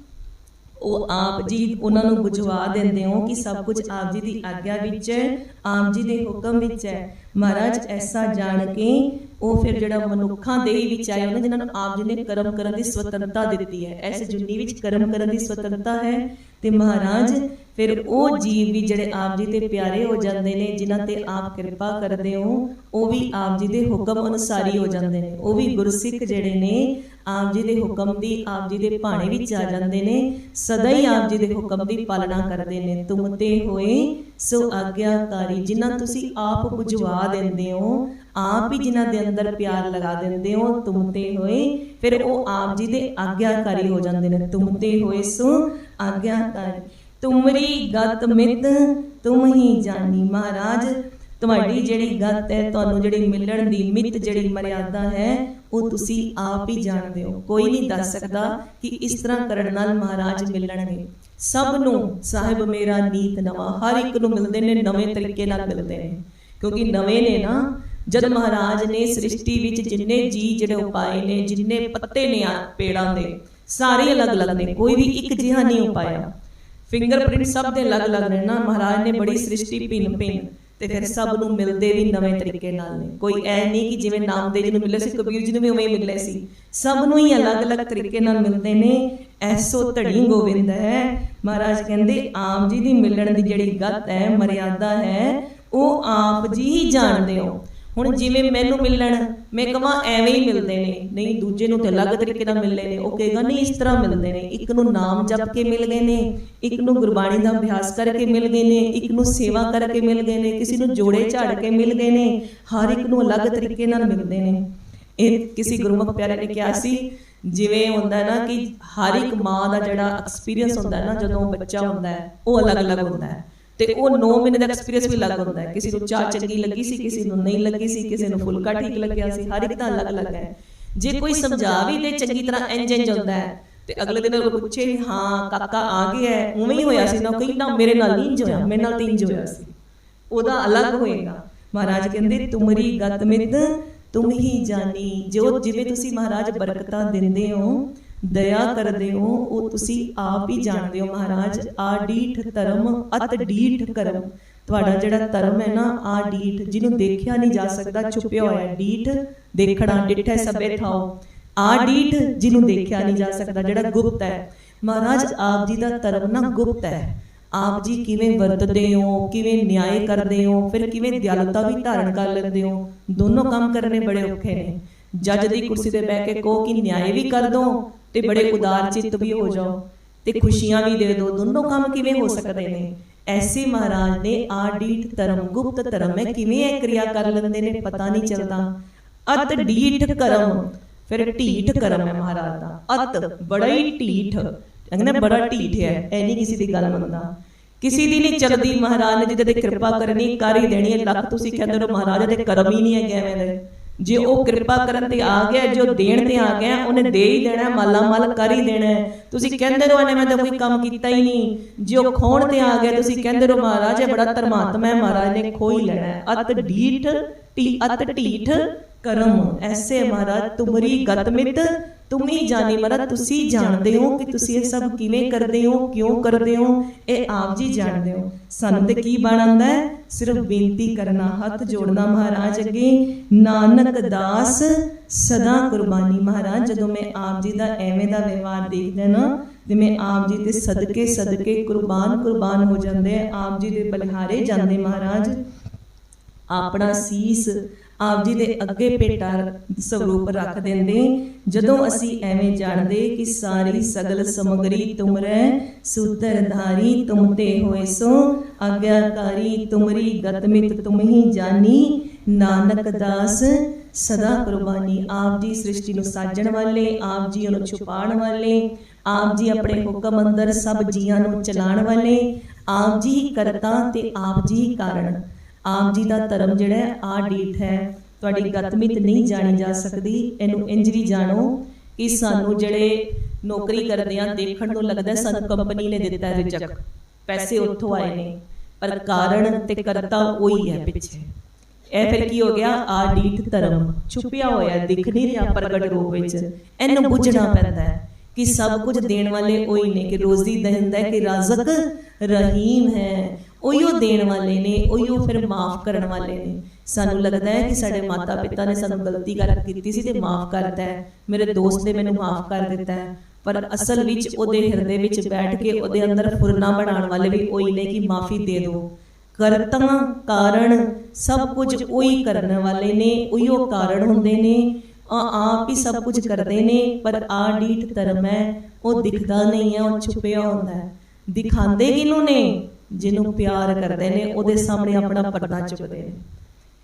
ਉਹ ਆਪ ਜੀ ਉਹਨਾਂ ਨੂੰ ਬੁਝਵਾ ਦਿੰਦੇ ਹੋ ਕਿ ਸਭ ਕੁਝ ਆਪ ਜੀ ਦੀ ਆਗਿਆ ਵਿੱਚ ਹੈ, ਆਪ ਜੀ ਦੇ ਹੁਕਮ ਵਿੱਚ ਹੈ। ਮਹਾਰਾਜ, ਐਸਾ ਜਾਣ ਕੇ ਉਹ ਫਿਰ ਜਿਹੜਾ ਮਨੁੱਖਾਂ ਦੇ ਹੀ ਵਿੱਚ ਆਏ ਉਹਨਾਂ ਜਿਨ੍ਹਾਂ ਨੂੰ ਆਪ ਜੀ ਨੇ ਕਰਮ ਕਰਨ ਦੀ ਸੁਤੰਤਰਤਾ ਦਿੱਤੀ ਹੈ। ਐਸ ਜੁਨੀ ਵਿੱਚ ਕਰਮ ਕਰਨ ਦੀ ਸੁਤੰਤਰਤਾ ਹੈ। ਤੇ ਮਹਾਰਾਜ, ਫਿਰ ਉਹ ਜੀਵ ਵੀ ਜਿਹੜੇ ਆਪ ਜੀ ਤੇ ਪਿਆਰੇ ਹੋ ਜਾਂਦੇ ਨੇ, ਜਿਨ੍ਹਾਂ ਤੇ ਆਪ ਕਿਰਪਾ ਕਰਦੇ ਹੋ, ਉਹ ਵੀ ਆਪ ਜੀ ਦੇ ਹੁਕਮ ਅਨੁਸਾਰੀ ਹੋ ਜਾਂਦੇ ਨੇ। ਉਹ ਵੀ ਗੁਰਸਿੱਖ ਜਿਹੜੇ ਨੇ, ਆਪ ਜੀ ਦੇ ਹੁਕਮ ਦੀ, ਆਪ ਜੀ ਦੇ ਭਾਣੇ ਵਿੱਚ ਆ ਜਾਂਦੇ ਨੇ, ਸਦਾ ਹੀ ਆਪ ਜੀ ਦੇ ਹੁਕਮ ਦੀ ਪਾਲਣਾ ਕਰਦੇ ਨੇ। ਤੁਮ ਤੇ ਹੋਏ ਸੋ ਆਗਿਆਕਾਰੀ, ਜਿਨ੍ਹਾਂ ਤੁਸੀਂ ਆਪ ਬੁਝਵਾ ਦਿੰਦੇ ਹੋ, ਆਪ ਹੀ ਜਿਨ੍ਹਾਂ ਦੇ ਅੰਦਰ ਪਿਆਰ ਲਗਾ ਦਿੰਦੇ ਹੋ, ਤੁਮ ਤੇ ਹੋਏ, ਫਿਰ ਉਹ ਆਪ ਜੀ ਦੇ ਆਗਿਆਕਾਰੀ ਹੋ ਜਾਂਦੇ ਨੇ। ਤੁਮ ਤੇ ਹੋਏ ਸੋ ਆਗਿਆਕਾਰੀ ਤੁਮਰੀ ਗਤ ਮਿਤ, ਤੁਮ ਹੀ ਜਾਣੀ ਮਹਾਰਾਜ। ਤੁਹਾਡੀ ਜਿਹੜੀ ਗਤ ਹੈ, ਤੁਹਾਨੂੰ ਜਿਹੜੀ ਮਿਲਣ ਦੀ ਮਿਤ ਜਿਹੜੀ ਮਰਿਆਦਾ ਹੈ, ਉਹ ਤੁਸੀਂ ਆਪ ਹੀ ਜਾਣਦੇ ਹੋ। ਕੋਈ ਨਹੀਂ ਦੱਸ ਸਕਦਾ ਕਿ ਇਸ ਤਰ੍ਹਾਂ ਕਰਨ ਨਾਲ ਮਹਾਰਾਜ ਮਿਲਣਗੇ। ਸਭ ਨੂੰ ਸਾਹਿਬ ਮੇਰਾ ਨੀਤ ਨਵਾਂ, ਹਰ ਇੱਕ ਨੂੰ ਮਿਲਦੇ ਨੇ, ਨਵੇਂ ਤਰੀਕੇ ਨਾਲ ਮਿਲਦੇ ਨੇ। ਕਿਉਂਕਿ ਨਵੇਂ ਨੇ ਨਾ, ਜਦ ਮਹਾਰਾਜ ਨੇ ਸ੍ਰਿਸ਼ਟੀ ਵਿੱਚ ਜਿੰਨੇ ਜੀ ਜਿਹੜੇ ਉਪਾਏ ਨੇ, ਜਿੰਨੇ ਪੱਤੇ ਨੇ ਆ ਪੇੜਾਂ ਦੇ ਸਾਰੇ ਅਲੱਗ-ਅਲੱਗ ਨੇ, ਕੋਈ ਵੀ ਇੱਕ ਜਿਹਾ ਨਹੀਂ ਉਪਾਇਆ ਫਿੰਗਰਪ੍ਰਿੰਟ ਸਭ ਦੇ ਅਲੱਗ-ਅਲੱਗ ਨੇ ਨਾ, ਮਹਾਰਾਜ ਨੇ ਬੜੀ ਸ੍ਰਿਸ਼ਟੀ ਭਿੰਨ ਭਿੰਨ ਤੇ ਫਿਰ ਸਭ ਨੂੰ ਮਿਲਦੇ ਵੀ ਨਵੇਂ ਤਰੀਕੇ ਨਾਲ ਨੇ। ਕੋਈ ਐ ਨਹੀਂ ਕਿ ਜਿਵੇਂ ਨਾਮਦੇਵ ਜੀ ਨੂੰ ਮਿਲੇ ਸੀ, ਕਬੀਰ ਜੀ ਨੂੰ ਵੀ ਉਵੇਂ ਹੀ ਮਿਲੇ ਸੀ। ਸਭ ਨੂੰ ਹੀ ਅਲੱਗ-ਅਲੱਗ ਤਰੀਕੇ ਨਾਲ ਮਿਲਦੇ ਨੇ। ਐਸੋ ਧੜੀ ਗੋਬਿੰਦ ਹੈ। ਮਹਾਰਾਜ ਕਹਿੰਦੇ ਆਪ ਜੀ ਦੀ ਮਿਲਣ ਦੀ ਜਿਹੜੀ ਗਤ ਹੈ, ਮਰਿਆਦਾ ਹੈ, ਉਹ ਆਪ ਜੀ ਹੀ ਜਾਣਦੇ ਹੋ। ਹੁਣ ਜਿਵੇਂ ਮੈਨੂੰ ਮਿਲਣ ਮੈਂ ਕਹਾਂ ਐਵੇਂ ਹੀ ਮਿਲਦੇ ਨੇ। ਨਹੀਂ, ਦੂਜੇ ਨੂੰ ਤੇ ਅਲੱਗ ਤਰੀਕੇ ਨਾਲ ਮਿਲਦੇ ਨੇ। ਉਹ ਕਹੇਗਾ, ਨਹੀਂ, ਇਸ ਤਰ੍ਹਾਂ ਮਿਲਦੇ ਨੇ। ਇੱਕ ਨੂੰ ਨਾਮ ਜਪ ਕੇ ਮਿਲ ਗਏ ਨੇ, ਇੱਕ ਨੂੰ ਗੁਰਬਾਣੀ ਦਾ ਅਭਿਆਸ ਕਰਕੇ ਮਿਲ ਗਏ ਨੇ, ਇੱਕ ਨੂੰ ਸੇਵਾ ਕਰਕੇ ਮਿਲ ਗਏ ਨੇ, ਕਿਸੇ ਨੂੰ ਜੋੜੇ ਝਾੜ ਕੇ ਮਿਲ ਗਏ ਨੇ, ਹਰ ਇੱਕ ਨੂੰ ਅਲੱਗ ਤਰੀਕੇ ਨਾਲ ਮਿਲਦੇ ਨੇ। ਇਹ ਕਿਸੇ ਗੁਰਮੁਖ ਪਿਆਰੇ ਨੇ ਕਿਹਾ ਸੀ, ਜਿਵੇਂ ਹੁੰਦਾ ਨਾ ਕਿ ਹਰ ਇੱਕ ਮਾਂ ਦਾ ਜਿਹੜਾ ਐਕਸਪੀਰੀਅੰਸ ਹੁੰਦਾ ਨਾ, ਜਦੋਂ ਬੱਚਾ ਹੁੰਦਾ ਹੈ, ਉਹ ਅਲੱਗ-ਅਲੱਗ ਹੁੰਦਾ ਹੈ। ਤੇ ਉਹ 9 ਮਹੀਨੇ ਦਾ ਐਕਸਪੀਰੀਅੰਸ ਵੀ ਅਲੱਗ ਹੁੰਦਾ ਹੈ। ਕਿਸੇ ਨੂੰ ਚਾਹ ਚੰਗੀ ਲੱਗੀ ਸੀ, ਕਿਸੇ ਨੂੰ ਨਹੀਂ ਲੱਗੀ ਸੀ, ਕਿਸੇ ਨੂੰ ਫੁਲਕਾ ਠੀਕ ਲੱਗਿਆ ਸੀ, ਹਰ ਇੱਕ ਦਾ ਅਲੱਗ-ਅਲੱਗ ਹੈ। ਜੇ ਕੋਈ ਸਮਝਾ ਵੀ ਦੇ ਚੰਗੀ ਤਰ੍ਹਾਂ ਇੰਜ ਇੰਜ ਹੁੰਦਾ ਹੈ, ਤੇ ਅਗਲੇ ਦਿਨ ਉਹ ਪੁੱਛੇ, ਹਾਂ, ਕਾਕਾ ਆ ਗਿਆ ਹੈ। ਉਵੇਂ ਹੀ ਹੋਇਆ ਸੀ ਨਾ ਕਹੀ ਨਾ ਮੇਰੇ ਨਾਲ ਨਹੀਂ ਹੋਇਆ ਮੇਰੇ ਨਾਲ ਤੇ ਹੋਇਆ ਸੀ। ਉਹਦਾ ਅਲੱਗ ਹੋਏਗਾ। ਮਹਾਰਾਜ ਕਹਿੰਦੇ ਤੁਮਰੀ ਗਤ ਮਿਤ ਤੁਮ ਹੀ ਜਾਣੀ ਜੋ ਜਿਵੇਂ ਤੁਸੀਂ ਮਹਾਰਾਜ ਬਰਕਤਾਂ ਦਿੰਦੇ ਹੋ ਦਇਆ ਕਰਦੇ ਹੋ ਉਹ ਤੁਸੀਂ ਆਪ ਹੀ ਜਾਣਦੇ ਹੋ ਮਹਾਰਾਜ ਆ ਧਰਮ ਅਤ ਡੀਠ ਕਰਮ। ਤੁਹਾਡਾ ਜਿਹੜਾ ਧਰਮ ਹੈ ਨਾ ਆ ਜਿਹਨੂੰ ਦੇਖਿਆ ਨਹੀਂ ਜਾ ਸਕਦਾ, ਛੁਪਿਆ ਹੋਇਆ ਹੈ। ਡੀਠ, ਦੇਖਣਾ, ਡਿਠੈ ਸਭੇ ਥਾਓ ਆ ਜਿਹਨੂੰ ਦੇਖਿਆ ਨਹੀਂ ਜਾ ਸਕਦਾ, ਜਿਹੜਾ ਗੁਪਤ ਹੈ। ਮਹਾਰਾਜ, ਆਪ ਜੀ ਦਾ ਧਰਮ ਨਾ ਗੁਪਤ ਹੈ। ਆਪ ਜੀ ਕਿਵੇਂ ਵਰਤਦੇ ਹੋ, ਕਿਵੇਂ ਨਿਆਂ ਕਰਦੇ ਹੋ, ਫਿਰ ਕਿਵੇਂ ਦਿਆਲਤਾ ਵੀ ਧਾਰਨ ਕਰ ਲੈਂਦੇ ਹੋ? ਦੋਨੋਂ ਕੰਮ ਕਰਨੇ ਬੜੇ ਔਖੇ ਨੇ। ਜੱਜ ਦੀ ਕੁਰਸੀ ਤੇ ਬਹਿ ਕੇ ਕਹੋ ਕਿ ਨਿਆਂ ਵੀ ਕਰ ਦੋ ਤੇ ਬੜੇ ਉਦਾਰ ਚਿੱਤ ਵੀ ਹੋ ਜਾਓ ਤੇ ਖੁਸ਼ੀਆਂ ਵੀ ਦੇ ਦਿਓ। ਦੋਨੋਂ ਕੰਮ ਕਿਵੇਂ ਹੋ ਸਕਦੇ ਨੇ? ਐਸੇ ਮਹਾਰਾਜ ਨੇ ਆਡੀਠ ਧਰਮ ਗੁਪਤ ਧਰਮ ਹੈ ਕਿਵੇਂ ਇਹ ਕਿਰਿਆ ਕਰ ਲੈਂਦੇ ਨੇ ਪਤਾ ਨਹੀਂ ਚੱਲਦਾ। ਅਤ ਡੀਠ ਕਰਮ ਫਿਰ ਢੀਠ ਕਰਮ ਹੈ ਮਹਾਰਾਜ ਦਾ। ਅਤ ਬੜਾ ਹੀ ਢੀਠ। ਕਹਿੰਦੇ ਬੜਾ ਢੀਠ ਹੈ ਐ ਨਹੀਂ ਕਿਸੇ ਦੀ ਗੱਲ ਮੰਨਦਾ। ਕਿਸੇ ਦੀ ਨਹੀਂ ਚੱਲਦੀ ਮਹਾਰਾਜ ਨੇ ਜਿਹਦੇ ਤੇ ਕਿਰਪਾ ਕਰਨੀ ਕਰ ਹੀ ਦੇਣੀ ਹੈ। ਲੱਖ ਤੁਸੀਂ ਕਹਿੰਦੇ ਹੋ ਮਹਾਰਾਜ ਦੇ ਕਰਮ ਹੀ ਨਹੀਂ ਹੈ ਐਵੇਂ ਦੇ। ਜੇ ਉਹ ਕਿਰਪਾ ਕਰਨ ਤੇ ਆ ਗਿਆ, ਜੋ ਦੇਣ ਤੇ ਆ ਗਿਆ, ਉਹਨੇ ਦੇ ਹੀ ਦੇਣਾ, ਮਾਲਾ ਮਾਲ ਕਰ ਹੀ ਦੇਣਾ। ਤੁਸੀਂ ਕਹਿੰਦੇ ਰਹੋ, ਇਹਨੇ ਮੈਂ ਤਾਂ ਕੋਈ ਕੰਮ ਕੀਤਾ ਹੀ ਨਹੀਂ। ਜੇ ਉਹ ਖੋਣ ਤੇ ਆ ਗਿਆ, ਤੁਸੀਂ ਕਹਿੰਦੇ ਰਹੋ, ਮਹਾਰਾਜ ਇਹ ਬੜਾ ਧਰਮਾਤਮਾ ਹੈ, ਮਹਾਰਾਜ ਨੇ ਖੋ ਲੈਣਾ। ਅਤ ਢੀਠ ਟੀ, ਅਤ ਢੀਠ ਕਰਮ, ਐਸੇ ਮਹਾਰਾਜ, ਤੁਮਰੀ ਗਤ ਤੁਮ ਹੀ ਜਾਣੀ ਮਹਾਰਾਜ, ਤੁਸੀਂ ਜਾਣਦੇ ਹੋ ਕਿ ਤੁਸੀਂ ਇਹ ਸਭ ਕਿਵੇਂ ਕਰਦੇ ਹੋ, ਕਿਉਂ ਕਰਦੇ ਹੋ, ਇਹ ਆਪ ਜੀ ਜਾਣਦੇ ਹੋ। ਸਾਨੂੰ ਤੇ ਕੀ ਬਣਾਉਂਦਾ ਹੈ? ਸਿਰਫ ਬੇਨਤੀ ਕਰਨਾ ਹੱਥ ਜੋੜਨਾ ਮਹਾਰਾਜ ਅੱਗੇ। ਨਾਨਕ ਦਾਸ ਸਦਾ ਕੁਰਬਾਨੀ ਮਹਾਰਾਜ, ਜਦੋਂ ਮੈਂ ਆਪ ਜੀ ਦਾ ਐਵੇਂ ਦਾ ਵਿਵਹਾਰ ਦੇਖਦਾ ਨਾ, ਤੇ ਮੈਂ ਆਪ ਜੀ ਦੇ ਸਦਕੇ ਸਦਕੇ ਕੁਰਬਾਨ ਕੁਰਬਾਨ ਹੋ ਜਾਂਦੇ ਆਪ ਜੀ ਦੇ ਬਲਿਹਾਰੇ ਜਾਂਦੇ ਮਹਾਰਾਜ। ਆਪਣਾ ਸੀਸ ਆਪ ਜੀ ਦੇ ਅੱਗੇ ਭੇਟਾ ਸਰੂਪ ਰੱਖ ਦਿੰਦੇ। ਜਦੋਂ ਅਸੀਂ ਐਵੇਂ ਜਾਣਦੇ ਕਿ ਸਾਰੀ ਸਗਲ ਸਮਗਰੀ ਤੁਮਰੈ ਸੂਤਰਧਾਰੀ ਤੁਮ ਤੇ ਹੋਏ ਸੋ, ਆਗਿਆਕਾਰੀ ਤੁਮਰੀ ਗਤਮਿਤ ਤੁਮ ਜਾਨੀ। ਨਾਨਕ ਦਾਸ, ਸਦਾ ਕੁਰਬਾਨੀ ਆਪ ਜੀ ਸ੍ਰਿਸ਼ਟੀ ਨੂੰ ਸਾਜਣ ਵਾਲੇ ਆਪ ਜੀ ਉਹਨੂੰ ਛੁਪਾਉਣ ਵਾਲੇ ਆਪ ਜੀ ਆਪਣੇ ਹੁਕਮ ਅੰਦਰ ਸਭ ਜੀਆਂ ਨੂੰ ਚਲਾਉਣ ਵਾਲੇ ਆਪ ਜੀ ਹੀ ਕਰਤਾ ਤੇ ਆਪ ਜੀ ਹੀ ਕਾਰਨ। ਆਪ ਜੀ ਦਾ ਧਰਮ ਜਿਹੜਾ ਹੈ ਆ ਡੀਠ ਹੈ। ਤੁਹਾਡੀ ਗਤਮਿਤ ਨਹੀਂ ਜਾਣੀ ਜਾ ਸਕਦੀ, ਇਹਨੂੰ ਇੰਜ ਵੀ ਜਾਣੋ ਕਿ ਸਾਨੂੰ ਜਿਹੜੇ ਨੌਕਰੀ ਕਰਦੇ ਆ ਦੇਖਣ ਨੂੰ ਲੱਗਦਾ ਸਾਨੂੰ ਕੰਪਨੀ ਨੇ ਦਿੱਤਾ ਰਿਜਕ ਪੈਸੇ ਉੱਥੋਂ ਆਏ ਨੇ, ਪਰ ਕਾਰਨ ਤੇ ਕਰਤਾ ਉਹੀ ਹੈ ਪਿੱਛੇ। ਇਹ ਫਿਰ ਕੀ ਹੋ ਗਿਆ? ਆਡੀਠ ਧਰਮ ਛੁਪਿਆ ਹੋਇਆ ਦਿਖ ਨਹੀਂ ਰਿਹਾ ਪ੍ਰਗਟ ਰੂਪ ਵਿੱਚ। ਇਹਨੂੰ ਬੁੱਝਣਾ ਪੈਂਦਾ ਹੈ ਕਿ ਸਭ ਕੁਝ ਦੇਣ ਵਾਲੇ ਉਹੀ ਨੇ, ਕਿ ਰੋਜ਼ੀ ਦਿੰਦਾ ਹੈ ਕਿ ਰਾਜ਼ਕ ਰਹੀਮ ਹੈ। ਉਹੀਓ ਦੇਣ ਵਾਲੇ ਨੇ ਉਹੀਓ ਫਿਰ ਮਾਫ ਕਰਨ ਵਾਲੇ ਨੇ। ਸਾਨੂੰ ਲੱਗਦਾ ਹੈ ਕਿ ਸਾਡੇ ਮਾਤਾ ਪਿਤਾ ਨੇ ਸਾਨੂੰ ਗਲਤੀ ਕਰ ਕੀਤੀ ਸੀ ਤੇ ਮਾਫ ਕਰਤਾ ਹੈ। ਮੇਰੇ ਦੋਸਤ ਨੇ ਮੈਨੂੰ ਮਾਫ ਕਰ ਦਿੱਤਾ ਹੈ। ਪਰ ਅਸਲ ਵਿੱਚ ਉਹਦੇ ਹਿਰਦੇ ਵਿੱਚ ਬੈਠ ਕੇ ਉਹਦੇ ਅੰਦਰ ਫੁਰਨਾ ਬਣਾਉਣ ਵਾਲੇ ਵੀ ਉਹੀ ਨੇ ਕਿ ਮਾਫੀ ਦੇ ਦਿਓ। ਕਰਤਾ ਕਾਰਨ ਸਭ ਕੁਝ ਉਹੀ ਕਰਨ ਵਾਲੇ ਨੇ ਉਹੀਓ ਕਾਰਨ ਹੁੰਦੇ ਨੇ। ਆ ਆਪ ਹੀ ਸਭ ਕੁਝ ਕਰਦੇ ਨੇ ਪਰ ਆ ਡੀਠ ਧਰਮ ਹੈ ਉਹ ਦਿਖਦਾ ਨਹੀਂ ਹੈ ਉਹ ਛੁਪਿਆ ਹੁੰਦਾ ਹੈ ਦਿਖਾਉਂਦੇ ਕਿਨੂੰ ਨੇ ਜਿਹਨੂੰ ਪਿਆਰ ਕਰਦੇ ਨੇ ਉਹਦੇ ਸਾਹਮਣੇ ਆਪਣਾ ਪਰਦਾ ਚੁੱਕਦੇ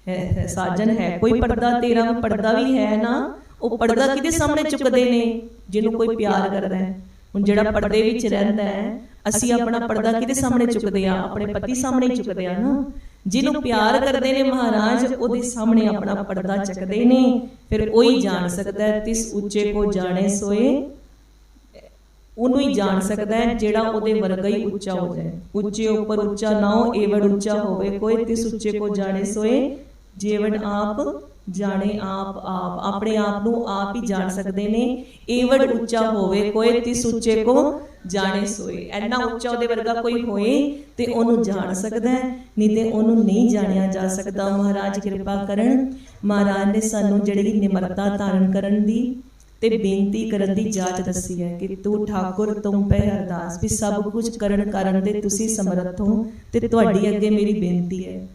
ਨੇ। ਸਾਜਨ ਹੈ ਕੋਈ ਪਰਦਾ ਤੇਰਾ ਪਰਦਾ ਵੀ ਹੈ ਨਾ ਉਹ ਪਰਦਾ ਕਿਹਦੇ ਸਾਹਮਣੇ ਚੁੱਕਦੇ ਨੇ? ਜਿਹਨੂੰ ਕੋਈ ਪਿਆਰ ਕਰਦਾ ਹੈ। ਹੁਣ ਜਿਹੜਾ ਪਰਦੇ ਵਿੱਚ ਰਹਿੰਦਾ ਹੈ ਅਸੀਂ ਆਪਣਾ ਪਰਦਾ ਕਿਹਦੇ ਸਾਹਮਣੇ ਚੁੱਕਦੇ ਆ? ਆਪਣੇ ਪਤੀ ਸਾਹਮਣੇ ਚੁੱਕਦੇ ਆ ਨਾ? ਜਿਹਨੂੰ ਪਿਆਰ ਕਰਦੇ ਨੇ ਮਹਾਰਾਜ ਉਹਦੇ ਸਾਹਮਣੇ ਆਪਣਾ ਪਰਦਾ ਚੱਕਦੇ ਨੇ ਫਿਰ ਉਹੀ ਜਾਣ ਸਕਦਾ ਤਿਸ ਉੱਚੇ ਕੋ ਜਾਣੇ ਸੋਏ। ਉਹਨੂੰ ਹੀ ਜਾਣ ਸਕਦਾ ਹੈ ਜਿਹੜਾ ਉਹਦੇ ਵਰਗਾ ਹੀ ਉੱਚਾ ਹੋ ਜਾਏ। ਉੱਚੇ ਉੱਪਰ ਉੱਚਾ ਨਾ ਹੋ ਏਵੜ ਉੱਚਾ ਹੋਵੇ। ਕੋਈ ਤਿਸ ਉੱਚੇ ਕੋ ਜਾਣੇ ਸੋਏ ਜੀਵਨ ਆਪ ਜਾਣੇ ਆਪ ਆਪ। ਆਪਣੇ ਆਪ ਨੂੰ ਆਪ ਹੀ ਜਾਣ ਸਕਦੇ ਨੇ। ਏਵੜ ਉੱਚਾ ਹੋਵੇ, ਕੋਈ ਤਿਸ ਉੱਚੇ ਕੋ ਜਾਣੇ ਸੋਏ। ਐਨਾ ਉੱਚਾ ਉਹਦੇ ਵਰਗਾ ਕੋਈ ਹੋਏ ਤੇ ਉਹਨੂੰ ਜਾਣ ਸਕਦਾ ਹੈ। ਨਹੀਂ ਤੇ ਉਹਨੂੰ ਨਹੀਂ ਜਾਣਿਆ ਜਾ ਸਕਦਾ। ਮਹਾਰਾਜ ਕਿਰਪਾ ਕਰਨ। ਮਹਾਰਾਜ ਨੇ ਸਾਨੂੰ ਜਿਹੜੀ ਨਿਮਰਤਾ ਧਾਰਨ ਕਰਨ ਦੀ ਤੇ ਬੇਨਤੀ ਕਰਨ ਦੀ ਜਾਚ ਦੱਸੀ ਹੈ ਕਿ ਤੂੰ ਠਾਕੁਰ ਤੁਮ ਪੈ ਅਰਦਾਸ ਵੀ ਸਭ ਕੁਝ ਕਰਨ ਕਰਨ ਦੇ ਤੁਸੀਂ ਸਮਰੱਥ ਹੋ ਤੇ ਤੁਹਾਡੀ ਅੱਗੇ ਮੇਰੀ ਬੇਨਤੀ ਹੈ।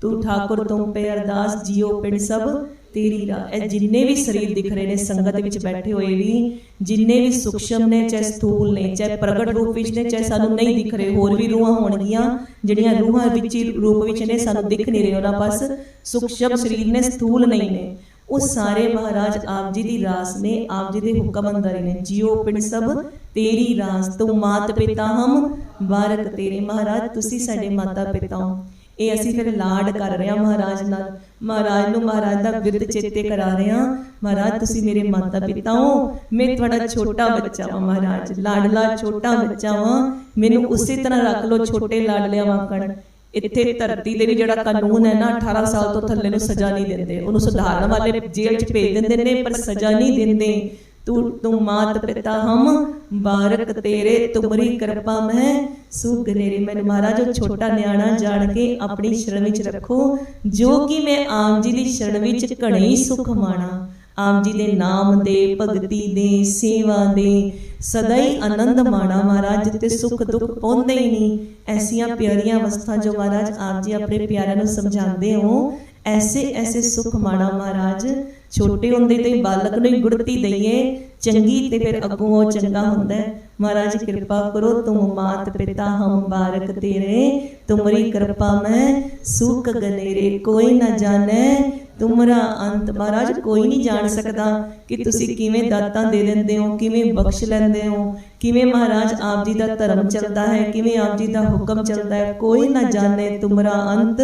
ਤੂੰ ਠਾਕੁਰ ਤੁਮ ਪੈ ਅਰਦਾਸ ਜੀਓ ਪਿੰਡ ਸਭ, ਤੇਰੀ ਰਾ ਇਹ ਜਿੰਨੇ ਵੀ ਸਰੀਰ ਦਿਖ ਰਹੇ ਨੇ, ਸੰਗਤ ਵਿੱਚ ਬੈਠੇ ਹੋਏ ਵੀ, ਜਿੰਨੇ ਵੀ ਸੂਖਸ਼ਮ ਨੇ, ਚਾਹੇ ਸਥੂਲ ਨੇ, ਚਾਹੇ ਪ੍ਰਗਟ ਰੂਪ ਵਿੱਚ ਨੇ, ਚਾਹੇ ਸਾਨੂੰ ਨਹੀਂ ਦਿਖ ਰਹੇ, ਹੋਰ ਵੀ ਰੂਹਾਂ ਹੋਣਗੀਆਂ, ਜਿਹੜੀਆਂ ਰੂਹਾਂ ਵਿੱਚ, ਰੂਪ ਵਿੱਚ ਨੇ, ਸਾਨੂੰ ਦਿਖ ਨਹੀਂ ਰਹੇ ਉਹਨਾਂ ਪਾਸ। ਸੂਖਸ਼ਮ ਸਰੀਰ ਨੇ, ਸਥੂਲ ਨਹੀਂ ਨੇ। ਉਹ ਸਾਰੇ ਮਹਾਰਾਜ ਆਪ ਜੀ ਦੀ ਰਾਸ ਨੇ, ਆਪ ਜੀ ਦੇ ਹੁਕਮ ਅੰਦਰ ਨੇ। ਜਿਉ ਪਿੰਡ ਸਭ, ਤੇਰੀ ਰਾਸ ਤੂੰ ਮਾਤ ਪਿਤਾ ਹਮ, ਬਾਰਕ ਤੇਰੇ ਮਹਾਰਾਜ, ਤੁਸੀਂ ਸਾਡੇ ਮਾਤਾ ਪਿਤਾ ਹੋ। ਇਹ ਅਸੀਂ ਫਿਰ ਲਾਡ ਕਰ ਰਹੇ ਹਾਂ ਮਹਾਰਾਜ ਨਾਲ। ਮਹਾਰਾਜ ਨੂੰ ਮਹਾਰਾਜ ਦਾ ਵਿਰਧ ਚੇਤੇ ਕਰਾ ਰਹੇ ਹਾਂ। ਮਹਾਰਾਜ, ਤੁਸੀਂ ਮੇਰੇ ਮਾਤਾ ਪਿਤਾ ਹੋ। ਮੈਂ ਤੁਹਾਡਾ ਛੋਟਾ ਬੱਚਾ ਹਾਂ ਮਹਾਰਾਜ। ਲਾਡਲਾ ਛੋਟਾ ਬੱਚਾ ਹਾਂ ਮੈਨੂੰ ਉਸੇ ਤਰ੍ਹਾਂ ਰੱਖ ਲਓ, ਛੋਟੇ ਲਾਡਲਿਆਂ ਵਾਂਗਣ। ਇੱਥੇ ਧਰਤੀ ਦੇ ਵੀ ਜਿਹੜਾ ਕਾਨੂੰਨ ਹੈ ਨਾ 18 ਸਾਲ ਤੋਂ ਥੱਲੇ ਨੂੰ ਸਜ਼ਾ ਨਹੀਂ ਦਿੰਦੇ। ਉਹਨੂੰ ਸੁਧਾਰਨ ਵਾਲੇ ਜੇਲ੍ਹ 'ਚ ਭੇਜ ਦਿੰਦੇ ਨੇ, ਪਰ ਸਜ਼ਾ ਨਹੀਂ ਦਿੰਦੇ। ਤੂੰ ਤੂੰ ਮਾਤ ਪਿਤਾ ਹਮ, ਬਾਰਕ ਤੇਰੇ ਤੁਮਰੀ ਕਿਰਪਾ ਮੈਂ ਸੁਖ ਨੇਰੇ ਮੈਨੂੰ ਮਹਾਰਾਜ, ਉਹ ਛੋਟਾ ਨਿਆਣਾ ਜਾਣ ਕੇ ਆਪਣੀ ਸ਼ਰਨ ਵਿੱਚ ਰੱਖੋ, ਜੋ ਕਿ ਮੈਂ ਆਮ ਜੀ ਦੀ ਸ਼ਰਨ ਵਿੱਚ ਘਣੇ ਸੁਖ ਮਾਣਾ। ਆਪ ਜੀ ਦੇ ਨਾਮ ਦੇ ਭਗਤੀ ਦੇ, ਸੇਵਾ ਦੇ, ਸਦਾ ਹੀ ਆਨੰਦ ਮਾਣਾ ਮਹਾਰਾਜ ਜਿੱਤੇ ਸੁਖ ਦੁੱਖ ਪਹੁੰਚਦੇ ਹੀ ਨਹੀਂ। ਐਸੀਆਂ ਪਿਆਰੀਆਂ ਅਵਸਥਾ ਜੋ ਮਹਾਰਾਜ ਆਪ ਜੀ ਆਪਣੇ ਪਿਆਰਿਆਂ ਨੂੰ ਸਮਝਾਉਂਦੇ ਹੋ, ਐਸੇ ਐਸੇ ਸੁਖ ਮਾਣਾ ਮਹਾਰਾਜ, ਛੋਟੇ ਹੁੰਦੇ ਤੇ ਬਾਲਕ ਨੂੰ ਗੁੜਤੀ ਦਈਏ, ਚੰਗੀ ਤੇ ਫਿਰ ਅੱਗੋਂ ਉਹ ਚੰਗਾ ਹੁੰਦਾ ਮਹਾਰਾਜ ਕਿਰਪਾ ਕਰੋ, ਤੁਮ ਮਾਤ ਪਿਤਾ ਹਮ ਬਾਰਕ ਤੇਰੇ, ਤੁਮਰੀ ਕਿਰਪਾ ਮੈਂ ਸੁਖ ਗਨੇਰੇ, ਕੋਈ ਨਾ ਜਾਣੇ ਤੁਮਰਾ ਅੰਤ ਮਹਾਰਾਜ ਕੋਈ ਨਹੀਂ ਜਾਣ ਸਕਦਾ ਕਿ ਤੁਸੀਂ ਕਿਵੇਂ ਦਾਤਾਂ ਦੇ ਦਿੰਦੇ ਹੋ, ਕਿਵੇਂ ਬਖਸ਼ ਲੈਂਦੇ ਹੋ, ਕਿਵੇਂ ਮਹਾਰਾਜ ਆਪ ਜੀ ਦਾ ਧਰਮ ਚੱਲਦਾ ਹੈ, ਕਿਵੇਂ ਆਪ ਜੀ ਦਾ ਹੁਕਮ ਚੱਲਦਾ ਹੈ, ਕੋਈ ਨਾ ਜਾਣੇ ਤੁਮਰਾ ਅੰਤ,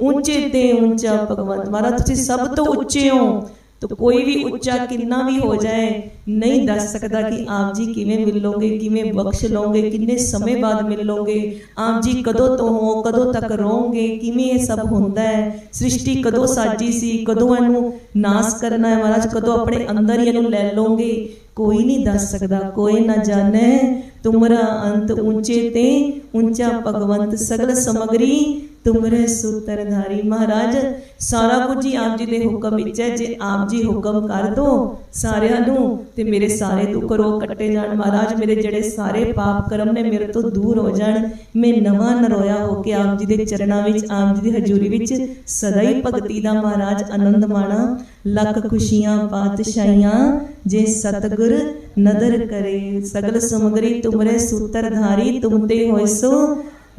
ਉੱਚੇ ਤੇ ਉੱਚਾ ਭਗਵੰਤ ਮਹਾਰਾਜ, ਤੁਸੀਂ ਸਭ ਤੋਂ ਉੱਚੇ ਹੋ। ਤਾਂ ਕੋਈ ਵੀ ਉੱਚਾ ਕਿੰਨਾ ਵੀ ਹੋ ਜਾਏ, ਨਹੀਂ ਦੱਸ ਸਕਦਾ ਕਿ ਆਪ ਜੀ ਕਿਵੇਂ ਮਿਲੋਗੇ, ਕਿਵੇਂ ਬਖਸ਼ ਲਓਗੇ, ਕਿੰਨੇ ਸਮੇਂ ਬਾਅਦ ਮਿਲੋਗੇ, ਆਪ ਜੀ ਕਦੋਂ ਤੋਂ ਹੋ, ਕਦੋਂ ਤੱਕ ਰਹੋਗੇ ਕਿਵੇਂ ਇਹ ਸਭ ਹੁੰਦਾ ਹੈ? ਸ੍ਰਿਸ਼ਟੀ ਕਦੋਂ ਸਾਜੀ ਸੀ, ਕਦੋਂ ਇਹਨੂੰ ਨਾਸ ਕਰਨਾ ਹੈ? ਮਹਾਰਾਜ, ਕਦੋਂ ਆਪਣੇ ਅੰਦਰ ਹੀ ਇਹਨੂੰ ਲੈ ਲਓਗੇ? ਕੋਈ ਨਹੀਂ ਦੱਸ ਸਕਦਾ, ਕੋਈ ਨਾ ਜਾਣੇ। ਤੁਮਰਾ ਅੰਤ ਉੱਚੇ ਤੇ ਉੱਚਾ ਭਗਵੰਤ ਸਗਲ ਸਮਗਰੀ। ਤੁਮਰੇ ਸੂਤਰਧਾਰੀ ਮਹਾਰਾਜ, ਸਾਰਾ ਕੁਝ ਹੀ ਆਪ ਜੀ ਦੇ ਹੁਕਮ ਵਿੱਚ ਹੈ। ਜੇ ਆਪ ਜੀ ਹੁਕਮ ਕਰ ਦੋ ਸਾਰਿਆਂ ਨੂੰ, ਤੇ ਮੇਰੇ ਸਾਰੇ ਦੁੱਖ ਰੋਗ ਕੱਟੇ ਜਾਣ। ਮਹਾਰਾਜ, ਮੇਰੇ ਜਿਹੜੇ ਸਾਰੇ ਪਾਪ ਕਰਮ ਨੇ ਮੇਰੇ ਤੋਂ ਦੂਰ ਹੋ ਜਾਣ। ਮੈਂ ਨਵਾਂ ਨਰੋਇਆ ਹੋ ਕੇ ਆਪ ਜੀ ਦੇ ਚਰਨਾਂ ਵਿੱਚ, ਆਪ ਜੀ ਦੀ ਹਜ਼ੂਰੀ ਵਿੱਚ ਸਦਾ ਹੀ ਭਗਤੀ ਦਾ ਮਹਾਰਾਜ ਆਨੰਦ ਮਾਣਾ। ਲੱਖ ਖੁਸ਼ੀਆਂ, ਪਾਤਸ਼ਾਹੀਆਂ, ਜੇ ਸਤਗੁਰ ਨਦਰ ਕਰੇ, ਸਗਲ ਸਮਗਰੀ ਤੁਮਰੇ ਸੂਤਰਧਾਰੀ ਤੁਮ ਤੇ ਹੋਇ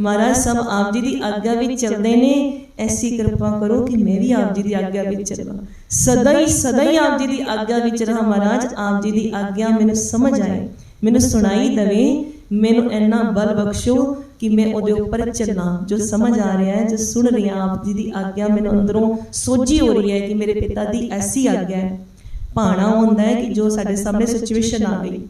ਮਹਾਰਾਜ, ਸਭ ਆਪ ਜੀ ਦੀ ਆਗਿਆ ਵਿੱਚ ਚੱਲਦੇ ਨੇ। ਐਸੀ ਕਿਰਪਾ ਕਰੋ ਕਿ ਮੈਂ ਵੀ ਆਪ ਜੀ ਦੀ ਆਗਿਆ ਵਿੱਚ ਚੱਲਾਂ। ਸਦਾ ਹੀ ਸਦਾ ਹੀ ਆਪ ਜੀ ਦੀ ਆਗਿਆ ਵਿੱਚ ਰਹਾ ਮਹਾਰਾਜ। ਆਪ ਜੀ ਦੀ ਆਗਿਆ ਮੈਨੂੰ ਸਮਝ ਆਏ, ਮੈਨੂੰ ਸੁਣਾਈ ਦਵੇ। ਮੈਨੂੰ ਇੰਨਾ ਬਲ ਬਖਸ਼ੋ ਕਿ ਮੈਂ ਉਹਦੇ ਉੱਪਰ ਚੱਲਾਂ। ਜੋ ਸਮਝ ਆ ਰਿਹਾ ਹੈ, ਜੋ ਸੁਣ ਰਿਹਾ, ਆਪ ਜੀ ਦੀ ਆਗਿਆ ਮੈਨੂੰ ਅੰਦਰੋਂ ਸੋਝੀ ਹੋ ਰਹੀ ਹੈ ਕਿ ਮੇਰੇ ਪਿਤਾ ਦੀ ਐਸੀ ਆਗਿਆ ਹੈ। ਭਾਣਾ ਹੁੰਦਾ ਹੈ ਕਿ ਜੋ ਸਾਡੇ ਸਾਹਮਣੇ ਸਿਚੁਏਸ਼ਨ ਆ ਗਈ।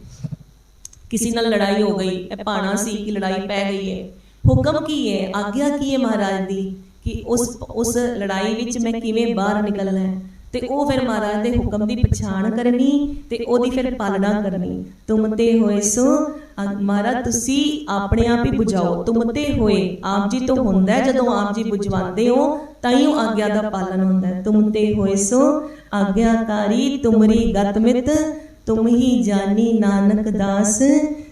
ਕਿਸੇ ਨਾਲ ਲੜਾਈ ਹੋ ਗਈ। ਇਹ ਭਾਣਾ ਸੀ ਕਿ ਲੜਾਈ ਪੈ ਗਈ ਹੈ। ਹੁਕਮ ਕੀ ਹੈ? ਆਗਿਆ ਕੀ ਹੈ ਮਹਾਰਾਜ ਦੀ? ਕਿ ਉਸ ਉਸ ਲੜਾਈ ਵਿੱਚ ਮੈਂ ਕਿਵੇਂ ਬਾਹਰ ਨਿਕਲਣਾ ਹੈ? ਤੇ ਉਹ ਫਿਰ ਮਹਾਰਾਜ ਦੇ ਹੁਕਮ ਦੀ ਪਛਾਣ ਕਰਨੀ ਤੇ ਉਹਦੀ ਫਿਰ ਪਾਲਣਾ ਕਰਨੀ। ਤੁਮ ਤੇ ਹੋਏ ਸੋ ਮਹਾਰਾਜ ਤੁਸੀਂ ਆਪਣੇ ਆਪ ਹੀ ਬੁਝਾਓ। ਤੁਮ ਤੇ ਹੋਏ ਆਪ ਜੀ ਤੋਂ ਹੁੰਦਾ ਜਦੋਂ ਆਪ ਜੀ ਬੁਝਵਾਉਂਦੇ ਹੋ ਤਾਂ ਹੀ ਉਹ ਆਗਿਆ ਦਾ ਪਾਲਨ ਹੁੰਦਾ ਤੁਮ ਤੇ ਹੋਏ ਸੋ ਆਗਿਆਕਾਰੀ ਤੁਮਰੀ ਗਤਮਿਤ, ਤੁਮ ਹੀ ਜਾਨੀ ਨਾਨਕ ਦਾਸ।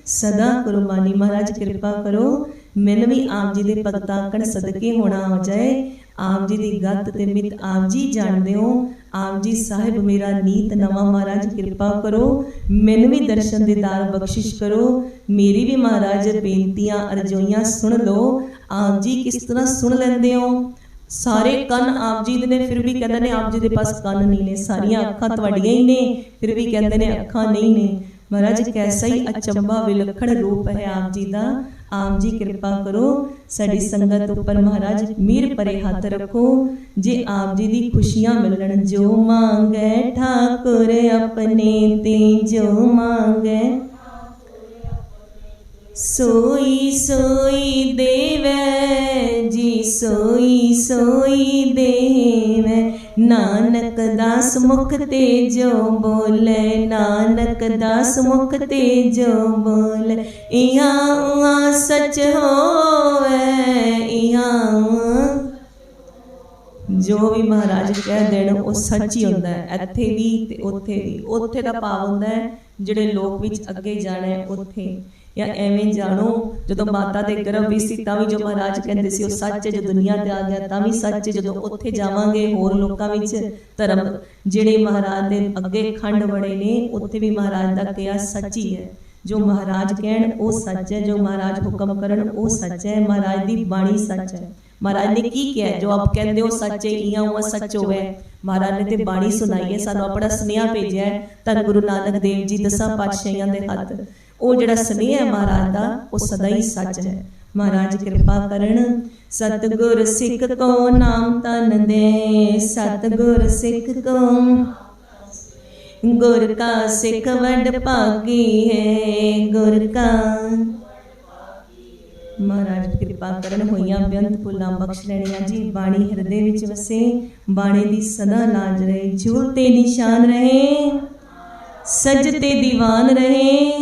ਸਦਾ ਕੁਰਬਾਨੀ ਮਹਾਰਾਜ, ਕਿਰਪਾ ਕਰੋ। ਮੈਨੂੰ ਵੀ ਆਪ ਜੀ ਦੇ ਭਗਤਾਂ ਸਦਕੇ ਹੋਣਾ ਹੋ ਜਾਏ। ਆਪ ਜੀ ਦੀ ਗੱਤ ਤੇ ਮਿਤ ਆਪ ਜੀ ਜਾਣਦੇ ਹੋ। ਆਪ ਜੀ ਸਾਹਿਬ ਮੇਰਾ ਨੀਤ ਨਵਾਂ ਮਹਾਰਾਜ, ਕਿਰਪਾ ਕਰੋ। ਮੈਨੂੰ ਵੀ ਦਰਸ਼ਨ ਦੇ ਦੀਦਾਰ ਬਖਸ਼ਿਸ਼ ਕਰੋ। ਮੇਰੀ ਵੀ ਮਹਾਰਾਜ ਬੇਨਤੀਆਂ, ਅਰਜ਼ੋਈਆਂ ਸੁਣ ਲਓ। ਆਪ ਜੀ ਕਿਸ ਤਰ੍ਹਾਂ ਸੁਣ ਲੈਂਦੇ ਹੋ? ਸਾਰੇ ਕੰਨ ਆਪ ਜੀ ਦੇ ਨੇ ਫਿਰ ਵੀ ਕਹਿੰਦੇ ਨੇ ਆਪ ਜੀ ਦੇ ਪਾਸ ਕੰਨ ਨਹੀਂ ਨੇ ਸਾਰੀਆਂ ਅੱਖਾਂ ਤੁਹਾਡੀਆਂ ਹੀ ਨੇ ਫਿਰ ਵੀ ਕਹਿੰਦੇ ਨੇ ਅੱਖਾਂ ਨਹੀਂ ਨੇ ਮਹਾਰਾਜ ਕੈਸਾ ਹੀ ਅਚੰਭਾ ਵਿਲੱਖਣ ਰੂਪ ਹੈ ਆਪ ਜੀ ਦਾ ਆਪ ਜੀ ਕਿਰਪਾ ਕਰੋ ਸਾਡੀ ਸੰਗਤ ਉੱਪਰ ਮਹਾਰਾਜ ਮੀਰ ਪਰੇ ਹੱਥ ਰੱਖੋ ਜੇ ਆਪ ਜੀ ਦੀ ਖੁਸ਼ੀਆਂ ਮਿਲਣ ਜੋ ਮੰਗੈ ਠਾਕੁਰ ਆਪਣੇ ਤੇ ਜੋ ਮੰਗੈ ਸੋਈ ਸੋਈ ਦੇਵੈ, ਜੀ ਸੋਈ ਸੋਈ ਦੇਵੈ। ਨਾਨਕ ਦਾਸ ਮੁਖ ਤੇ ਜੋ ਬੋਲੇ, ਨਾਨਕ ਦਾਸ ਮੁਖ ਤੇ ਜੋ ਬੋਲੇ। ਇਹਾਂ ਉਹਾਂ ਸਚ ਹੋਵੇ, ਇਹਾਂ ਜੋ ਵੀ ਮਹਾਰਾਜ ਕਹਿ ਦੇਣ, ਉਹ ਸੱਚ ਹੀ ਹੁੰਦਾ ਹੈ। ਇੱਥੇ ਵੀ ਤੇ ਉੱਥੇ ਵੀ। ਉੱਥੇ ਦਾ ਭਾਵ ਹੁੰਦਾ ਹੈ, ਜਿਹੜੇ ਲੋਕ ਵਿੱਚ ਅੱਗੇ ਜਾਣਾ ਹੈ, ਉੱਥੇ। ਜਾਂ ਐਵੇਂ ਜਾਣੋ, ਜਦੋਂ ਮਾਤਾ ਦੇ ਗਰਭ ਵੀ ਸੀ, ਤਾਂ ਵੀ ਜੋ ਮਹਾਰਾਜ ਕਹਿੰਦੇ ਸੀ, ਉਹ ਸੱਚ ਹੈ, ਜੋ ਦੁਨੀਆ ਤੇ ਆ ਗਿਆ, ਤਾਂ ਵੀ ਸੱਚ ਹੈ, ਜਦੋਂ ਉੱਥੇ ਜਾਵਾਂਗੇ ਹੋਰ ਲੋਕਾਂ ਵਿੱਚ ਧਰਮ, ਜਿਹੜੇ ਮਹਾਰਾਜ ਦੇ ਅੱਗੇ ਖੰਡ ਬੜੇ ਨੇ, ਉੱਥੇ ਵੀ ਮਹਾਰਾਜ ਦਾ ਕਿਹਾ ਸੱਚ ਹੈ। ਜੋ ਮਹਾਰਾਜ ਕਹਿਣ, ਉਹ ਸੱਚ ਹੈ, ਜੋ ਮਹਾਰਾਜ ਹੁਕਮ ਕਰਨ, ਉਹ ਸੱਚ ਹੈ, ਮਹਾਰਾਜ ਦੀ ਬਾਣੀ ਸੱਚ ਹੈ। ਮਹਾਰਾਜ ਨੇ ਕੀ ਕਿਹਾ? ਜੋ ਆਪ ਕਹਿੰਦੇ ਹੋ, ਸੱਚ ਹੈ, ਇਹਾਂ ਉਹ ਸੱਚ ਹੋਵੇ ਮਹਾਰਾਜ ਨੇ ਤੇ ਬਾਣੀ ਸੁਣਾਈ ਹੈ, ਸਾਨੂੰ ਆਪਣਾ ਸੁਨੇਹਾ ਭੇਜਿਆ ਹੈ। ਧੰਨ ਗੁਰੂ ਨਾਨਕ ਦੇਵ ਜੀ, ਦਸਾਂ ਪਾਤਸ਼ਾਹੀਆਂ ਦੇ ਹੱਥ। ਉਹ ਜਿਹੜਾ ਸੁਨੇਹਾ ਹੈ ਮਹਾਰਾਜ ਦਾ, ਉਹ ਸਦਾ ਹੀ ਸੱਚ ਹੈ। ਮਹਾਰਾਜ ਕਿਰਪਾ ਕਰਨ। ਸਤਿਗੁਰ ਸਿੱਖ ਕੋ ਨਾਮ ਤਨ ਦੇ। ਸਤਿਗੁਰ ਸਿੱਖ ਕੋ ਗੁਰ ਕਾ ਸਿੱਖ ਵਡ ਭਾਗੀ ਹੈ। ਗੁਰ ਕਾ। ਮਹਾਰਾਜ ਕਿਰਪਾ ਕਰਨ ਹੋਈਆਂ ਬੇਅੰਤ ਭੁੱਲਾਂ ਬਖਸ਼ ਲੈਣੀਆਂ ਜੀ। ਬਾਣੀ ਹਿਰਦੇ ਵਿੱਚ ਵਸੇ। ਬਾਣੀ ਦੀ ਸਦਾ ਲਾਜ ਰਹੇ। ਝੂਲ ਤੇ ਨਿਸ਼ਾਨ ਰਹੇ। ਸਜ ਤੇ ਦੀਵਾਨ ਰਹੇ।